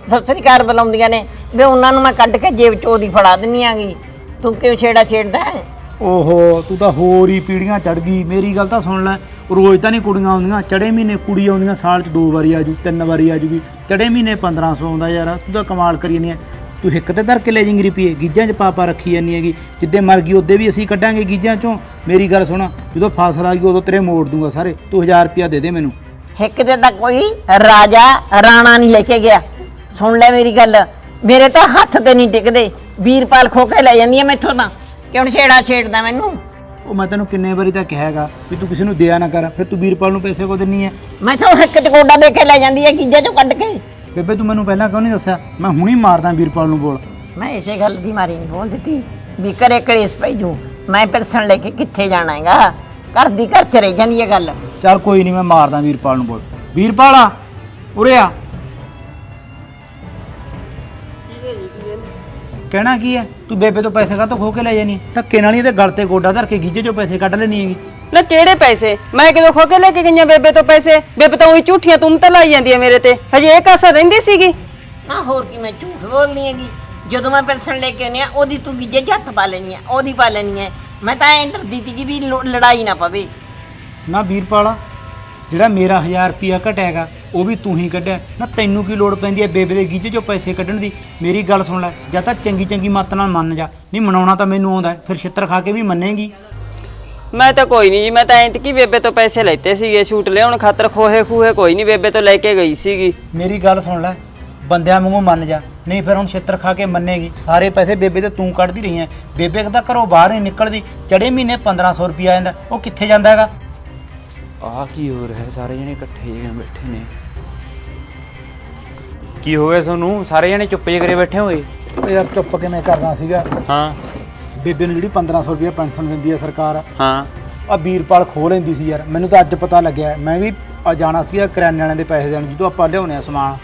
ਸਸਰੀਕਾਰ ਬੁਲਾਉਂਦੀਆਂ ਨੇ, ਵੀ ਉਹਨਾਂ ਨੂੰ ਮੈਂ ਕੱਢ ਕੇ ਜੇਬ ਚੋਂ ਦੀ ਫੜਾ ਦਿੰਨੀ ਆਂਗੀ। ਤੂੰ ਕਿਉਂ ਛੇੜਾ ਛੇੜਦਾ ਹੈ? ਓਹੋ, ਤੂੰ ਤਾਂ ਹੋਰ ਹੀ ਪੀੜੀਆਂ ਚੜ ਗਈ। ਮੇਰੀ ਗੱਲ ਤਾਂ ਸੁਣ ਲੈ, ਰੋਜ਼ ਤਾਂ ਨਹੀਂ ਕੁੜੀਆਂ ਆਉਂਦੀਆਂ। ਚੜੇ ਮਹੀਨੇ ਕੁੜੀ ਆਉਂਦੀਆਂ, ਸਾਲ 'ਚ ਦੋ ਵਾਰੀ ਆਜੂ ਤਿੰਨ ਵਾਰੀ ਆਜੂਗੀ ਚੜੇ ਮਹੀਨੇ 1500 ਆਉਂਦਾ ਯਾਰ, ਤੂੰ ਤਾਂ ਕਮਾਲ ਕਰੀ ਨਹੀਂ ਤੂੰ ਹਿੱਕ ਤੇ ਧਰ ਕੇ ਲੈ ਜਾਏਂਗੀ ਰੁਪਏ ਗੀਜਾਂ 'ਚ ਪਾ ਪਾ ਰੱਖੀ ਜਾਨੀ ਹੈਗੀ। ਜਿੱਦੇ ਮਰ ਗਈ ਉਹਦੇ ਵੀ ਅਸੀਂ ਕੱਢਾਂਗੇ ਗੀਜਾਂ 'ਚੋਂ। ਮੇਰੀ ਗੱਲ ਸੁਣ ਜਦੋਂ ਫਸਲ ਆ ਗਈ ਉਦੋਂ ਤੇਰੇ ਮੋੜ ਦੂੰਗਾ ਸਾਰੇ। ਤੂੰ 1000 ਰੁਪਿਆ ਦੇ ਦੇ ਮੈਨੂੰ। ਇੱਕ ਤੇ ਤਾਂ ਕੋਈ ਰਾਜਾ ਰਾਣਾ ਨਹੀਂ ਲੈ ਕੇ ਗਿਆ। ਸੁਣ ਲੈ ਮੇਰੀ ਗੱਲ। ਮੇਰੇ ਤਾਂ ਹੱਥ ਤੇ ਨਹੀਂ ਟਿਕਦੇ। ਵੀਰਪਾਲ ਖੋ ਕੇ ਲੈ ਜਾਂਦੀ ਆ ਮੈਥੋਂ ਤਾਂ। ਕਿਉਂ ਛੇੜਾ ਛੇੜਦਾ ਮੈਨੂੰ? ਉਹ ਮੈਂ ਤੈਨੂੰ ਕਿੰਨੇ ਵਾਰੀ ਤਾਂ ਕਿਹਾਗਾ ਵੀ ਤੂੰ ਕਿਸੇ ਨੂੰ ਦਿਆ ਨਾ ਕਰ। ਫਿਰ ਤੂੰ ਵੀਰਪਾਲ ਨੂੰ ਪੈਸੇ ਕੋ ਦਿੰਨੀ ਹੈ ਮੈਥੋਂ ਇੱਕ ਟਕੋਡਾ ਦੇ ਕੇ ਲੈ ਜਾਂਦੀ ਆ ਗੀਜੇ ਚੋਂ ਕੱਢ ਕੇ। ਬੇਬੇ ਤੂੰ ਮੈਨੂੰ ਪਹਿਲਾਂ ਕਿਉਂ ਨਹੀਂ ਦੱਸਿਆ? ਮੈਂ ਹੁਣੀ ਮਾਰਦਾ ਵੀਰਪਾਲ ਨੂੰ ਬੋਲ। ਮੈਂ ਇਸੇ ਗੱਲ ਦੀ ਮਾਰੀ ਨਹੀਂ ਬੋਲ ਦਿੱਤੀ ਵੀ ਘਰੇ ਕਲੇਸ਼ ਪਈ ਜੂ। ਮੈਂ ਪੈਸਣ ਲੈ ਕੇ ਕਿੱਥੇ ਜਾਣਾ ਹੈਗਾ? ਘਰ ਦੀ ਘਰ ਚ ਰਹਿ ਜਾਂਦੀ ਹੈ ਗੱਲ। ਚੱਲ ਕੋਈ ਨਹੀਂ ਮੈਂ ਮਾਰਦਾ ਵੀਰਪਾਲ ਨੂੰ ਬੋਲ। ਵੀਰਪਾਲ ਆ ਉਰੇ ਆ। ਕਹਿਣਾ ਕੀ ਹੈ? ਤੂੰ ਬੇਬੇ ਤੋਂ ਪੈਸੇ ਕਾਹਤੋਂ ਖੋ ਕੇ ਲੈ ਜਾਨੀ? ਧੱਕੇ ਨਾਲ ਹੀ ਇਹਦੇ ਗਲ ਤੇ ਗੋਡਾ ਧਰ ਕੇ ਗੀਜੇ ਚੋਂ ਪੈਸੇ ਕੱਢ ਲੈਣੀ ਹੈਗੀ। ਨਾ ਕਿਹੜੇ ਪੈਸੇ? ਮੈਂ ਕਿਦੋਂ ਖੋ ਕੇ ਲੈ ਕੇ ਗਈਆਂ ਬੇਬੇ ਤੋਂ ਪੈਸੇ? ਬੇਬੇ ਤਾਂ ਉਹੀ ਝੂਠੀਆਂ ਤੁਮ ਤਾਂ ਲਾਈ ਜਾਂਦੀ ਆ ਮੇਰੇ ਤੇ। ਹਜੇ ਇਹ ਕਾਸਾ ਰਹਿੰਦੀ ਸੀਗੀ? ਨਾ ਹੋਰ ਕੀ ਮੈਂ ਝੂਠ ਬੋਲਦੀ ਹੈਗੀ। ਜਦੋਂ ਮੈਂ ਪੈਸਣ ਲੈ ਕੇ ਆਉਂਦੀ ਆ ਉਹਦੀ ਤੂੰ ਗੀਜੇ 'ਚ ਹੱਥ ਪਾ ਲੈਣੀ ਆ ਉਹਦੀ ਪਾ ਲੈਣੀ ਹੈ। ਮੈਂ ਤਾਂ ਐਂ ਡਰਦੀ ਤੀ ਕਿ ਵੀ ਲੋ- ਲੜਾਈ ਨਾ ਪਵੇ। ਨਾ ਵੀਰਪਾਲ ਜਿਹੜਾ ਮੇਰਾ 1000 ਰੁਪਿਆ ਘਟਿਆਗਾ ਉਹ ਵੀ ਤੂੰ ਹੀ ਕੱਢਿਆ। ਨਾ ਤੈਨੂੰ ਕੀ ਲੋੜ ਪੈਂਦੀ ਹੈ ਬੇਬੇ ਦੇ ਗੀਜੇ ਚੋਂ ਪੈਸੇ ਕੱਢਣ ਦੀ? ਮੇਰੀ ਗੱਲ ਸੁਣ ਲੈ ਜਾਂ ਤਾਂ ਚੰਗੀ ਚੰਗੀ ਮੱਤ ਨਾਲ ਮੰਨ ਜਾ। ਨਹੀਂ ਮਨਾਉਣਾ ਤਾਂ ਮੈਨੂੰ ਆਉਂਦਾ ਹੈ, ਫਿਰ ਛਿੱਤਰ ਖਾ ਕੇ ਵੀ ਮੰਨੇਗੀ। ਮੈਂ ਤਾਂ ਕੋਈ ਨਹੀਂ ਜੀ ਮੈਂ ਤਾਂ ਐਂ ਕਿ ਬੇਬੇ ਤੋਂ ਪੈਸੇ ਲੈਤੇ ਸੀਗੇ ਸ਼ੂਟ ਲਿਆਉਣ ਖਾਤਰ ਖੋਹੇ ਖੂਹੇ ਕੋਈ ਨਹੀਂ ਬੇਬੇ ਤੋਂ ਲੈ ਕੇ ਗਈ ਸੀਗੀ। ਮੇਰੀ ਗੱਲ ਸੁਣ ਲੈ ਬੰਦਿਆਂ ਵਾਂਗੂ ਮੰਨ ਜਾ ਨਹੀਂ ਫਿਰ ਹੁਣ ਛਿੱਤਰ ਖਾ ਕੇ ਮੰਨੇਗੀ। ਸਾਰੇ ਪੈਸੇ ਬੇਬੇ ਤੇ ਤੂੰ ਕੱਢਦੀ ਰਹੀ ਹੈ ਬੇਬੇ ਕਦਾ ਘਰੋਂ ਬਾਹਰ ਨਹੀਂ ਨਿਕਲਦੀ ਚੜੇ ਮਹੀਨੇ 1500 ਰੁਪਿਆ ਆ ਜਾਂਦਾ ਉਹ ਕਿੱਥੇ ਜਾਂਦਾ ਹੈਗਾ? ਆਹ ਕੀ ਹੋ ਰਿਹਾ ਹੈ? ਸਾਰੇ ਜਣੇ ਇਕੱਠੇ ਜਿਹੇ ਬੈਠੇ ਨੇ। ਕੀ ਹੋ ਗਿਆ ਤੁਹਾਨੂੰ? ਸਾਰੇ ਜਣੇ ਚੁੱਪ ਜਿਹੇ ਕਰੇ ਬੈਠੇ ਹੋਏ ਉਹ ਯਾਰ ਚੁੱਪ ਕਿਵੇਂ ਕਰਨਾ ਸੀਗਾ? ਹਾਂ। ਬੇਬੇ ਨੂੰ ਜਿਹੜੀ 1500 ਰੁਪਿਆ ਪੈਨਸ਼ਨ ਦਿੰਦੀ ਹੈ ਸਰਕਾਰ ਹਾਂ। ਆ ਵੀਰਪਾਲ ਖੋ ਲੈਂਦੀ ਸੀ ਯਾਰ। ਮੈਨੂੰ ਤਾਂ ਅੱਜ ਪਤਾ ਲੱਗਿਆ ਮੈਂ ਵੀ ਆ ਜਾਣਾ ਸੀਗਾ ਕਰਿਆਨੇ ਵਾਲਿਆਂ ਦੇ ਪੈਸੇ ਦੇਣ ਜਦੋਂ ਆਪਾਂ ਲਿਆਉਣੇ ਆ ਸਮਾਨ।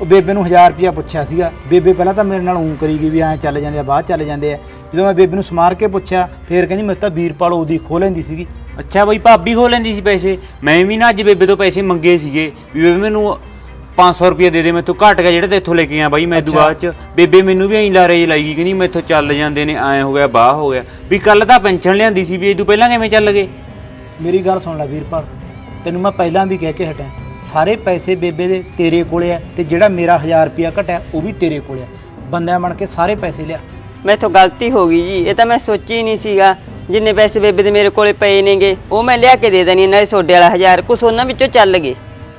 ਉਹ ਬੇਬੇ ਨੂੰ 1000 ਰੁਪਿਆ ਪੁੱਛਿਆ ਸੀਗਾ। ਬੇਬੇ ਪਹਿਲਾਂ ਤਾਂ ਮੇਰੇ ਨਾਲ ਉਂ ਕਰੀ ਗਈ ਵੀ ਐਂ ਚੱਲ ਜਾਂਦੇ ਆ ਬਾਅਦ ਚੱਲ ਜਾਂਦੇ ਆ। ਜਦੋਂ ਮੈਂ ਬੇਬੇ ਨੂੰ ਸਮਾਰ ਕੇ ਪੁੱਛਿਆ ਫੇਰ ਕਹਿੰਦੀ ਮੈਂ ਤਾਂ ਵੀਰਪਾਲ ਉਹਦੀ ਖੋ ਲੈਂਦੀ ਸੀਗੀ। ਅੱਛਾ ਬਈ ਭਾਬੀ ਖੋ ਲੈਂਦੀ ਸੀ ਪੈਸੇ। ਮੈਂ ਵੀ ਨਾ ਅੱਜ ਬੇਬੇ ਤੋਂ ਪੈਸੇ ਮੰਗੇ ਸੀਗੇ ਵੀ ਬੇਬੇ ਮੈਨੂੰ 500 ਰੁਪਏ ਦੇ ਦੇ ਮੈਥੋਂ ਘਟ ਗਿਆ ਜਿਹੜੇ ਤੇ ਇੱਥੋਂ ਲੈ ਕੇ ਗਿਆ ਬਾਈ ਮੈਂ ਦੂ ਬਾਅਦ ਚ। ਬੇਬੇ ਮੈਨੂੰ ਵੀ ਐਂ ਲਾਰੇ ਲਾਈ ਗਈ ਕਹਿੰਦੀ ਮੈਥੋਂ ਚੱਲ ਜਾਂਦੇ ਨੇ ਐਂ ਹੋ ਗਿਆ ਬਾਹ ਹੋ ਗਿਆ। ਵੀ ਕੱਲ ਤਾਂ ਪੈਨਸ਼ਨ ਲਿਆਂਦੀ ਸੀ ਵੀ ਇਹ ਤੋਂ ਪਹਿਲਾਂ ਕਿਵੇਂ ਚੱਲ ਗਏ? ਮੇਰੀ ਗੱਲ ਸੁਣ ਲੈ ਵੀਰਪਾਲ ਤੈਨੂੰ ਮੈਂ ਪਹਿਲਾਂ ਵੀ ਕਹਿ ਕੇ ਹਟਿਆ। ਸਾਰੇ ਪੈਸੇ ਬੇਬੇ ਦੇ ਤੇਰੇ ਕੋਲੇ ਆ ਤੇ ਜਿਹੜਾ ਮੇਰਾ 1000 ਰੁਪਿਆ ਘਟਿਆ ਉਹ ਵੀ ਤੇਰੇ ਕੋਲੇ ਆ। ਬੰਦਿਆਂ ਬਣ ਕੇ ਸਾਰੇ ਪੈਸੇ ਲਿਆ। ਮੈਥੋਂ ਗਲਤੀ ਹੋ ਗਈ ਜੀ ਇਹ ਤਾਂ ਮੈਂ ਸੋਚੀ ਹੀ ਨਹੀਂ ਸੀਗਾ। ਜਿੰਨੇ ਪੈਸੇ ਬੇਬੇ ਦੇ ਮੇਰੇ ਕੋਲੇ ਪਏ ਨੇਗੇ ਉਹ ਮੈਂ ਲਿਆ ਕੇ ਦੇ ਦੇਣੀ ਨਾਲੇ ਸੋਡੇ ਵਾਲਾ ਹਜ਼ਾਰ ਕੁਛ ਉਹਨਾਂ ਵਿੱਚੋਂ ਚੱਲ ਗਏ।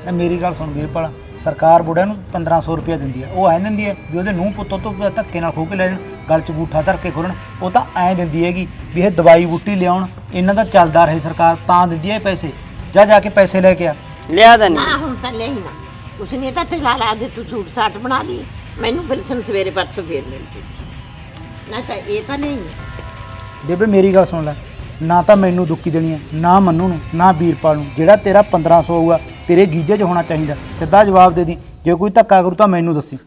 ਨਾ ਮੇਰੀ ਗੱਲ ਸੁਣ ਵੀਰਪਾਲ ਸਰਕਾਰ ਬੁੜਿਆਂ ਨੂੰ 1500 ਰੁਪਇਆ ਦਿੰਦੀ ਹੈ। ਉਹ ਐਂ ਦਿੰਦੀ ਹੈ ਵੀ ਉਹਦੇ ਨੂੰਹ ਪੁੱਤੋਂ ਤੋਂ ਧੱਕੇ ਨਾਲ ਖੋਹ ਕੇ ਲੈ ਜਾਣ ਗਲ 'ਚ ਗੂਠਾ ਧਰ ਕੇ ਖੋਲਣ ਉਹ ਤਾਂ ਐਂ ਦਿੰਦੀ ਹੈਗੀ ਵੀ ਇਹ ਦਵਾਈ ਬੂਟੀ ਲਿਆਉਣ ਇਹਨਾਂ ਦਾ ਚੱਲਦਾ ਰਹੇ ਸਰਕਾਰ ਤਾਂ ਦਿੰਦੀ ਹੈ ਇਹ ਪੈਸੇ। ਜਾ ਜਾ ਕੇ ਪੈਸੇ ਲੈ ਕੇ ਆ। ਲਿਆ ਦਨੀ ਨਾ ਹੁਣ ਤਾਂ ਲੈ ਹੀ ਨਾ। ਨਹੀਂ ਤਾਂ ਢਿਲਾ ਲਾ ਦੇ ਤੂੰ ਸੂਟ ਸਾਟ ਬਣਾ ਲਈ। ਮੈਨੂੰ ਪਿਲਸਨ ਸਵੇਰੇ ਪਰਸੋਂ ਫੇਰ ਮਿਲ ਜੂ ਨਾ ਤਾਂ ਇਹ ਤਾਂ ਨਹੀਂ ਬੇਬੇ ਮੇਰੀ ਗੱਲ ਸੁਣ ਲੈ। ਨਾ ਤਾਂ ਮੈਨੂੰ ਦੁੱਕੀ ਦੇਣੀ ਹੈ, ਨਾ ਮੰਨੂ ਨੂੰ, ਨਾ ਵੀਰਪਾਲ ਨੂੰ। ਜਿਹੜਾ ਤੇਰਾ 1500 ਹੋਊਗਾ ਤੇਰੇ ਗੀਜੇ 'ਚ ਹੋਣਾ ਚਾਹੀਦਾ। ਸਿੱਧਾ ਜਵਾਬ ਦੇ ਦੀ। ਜੇ ਕੋਈ ਧੱਕਾ ਕਰੂ ਤਾਂ ਮੈਨੂੰ ਦੱਸੀ।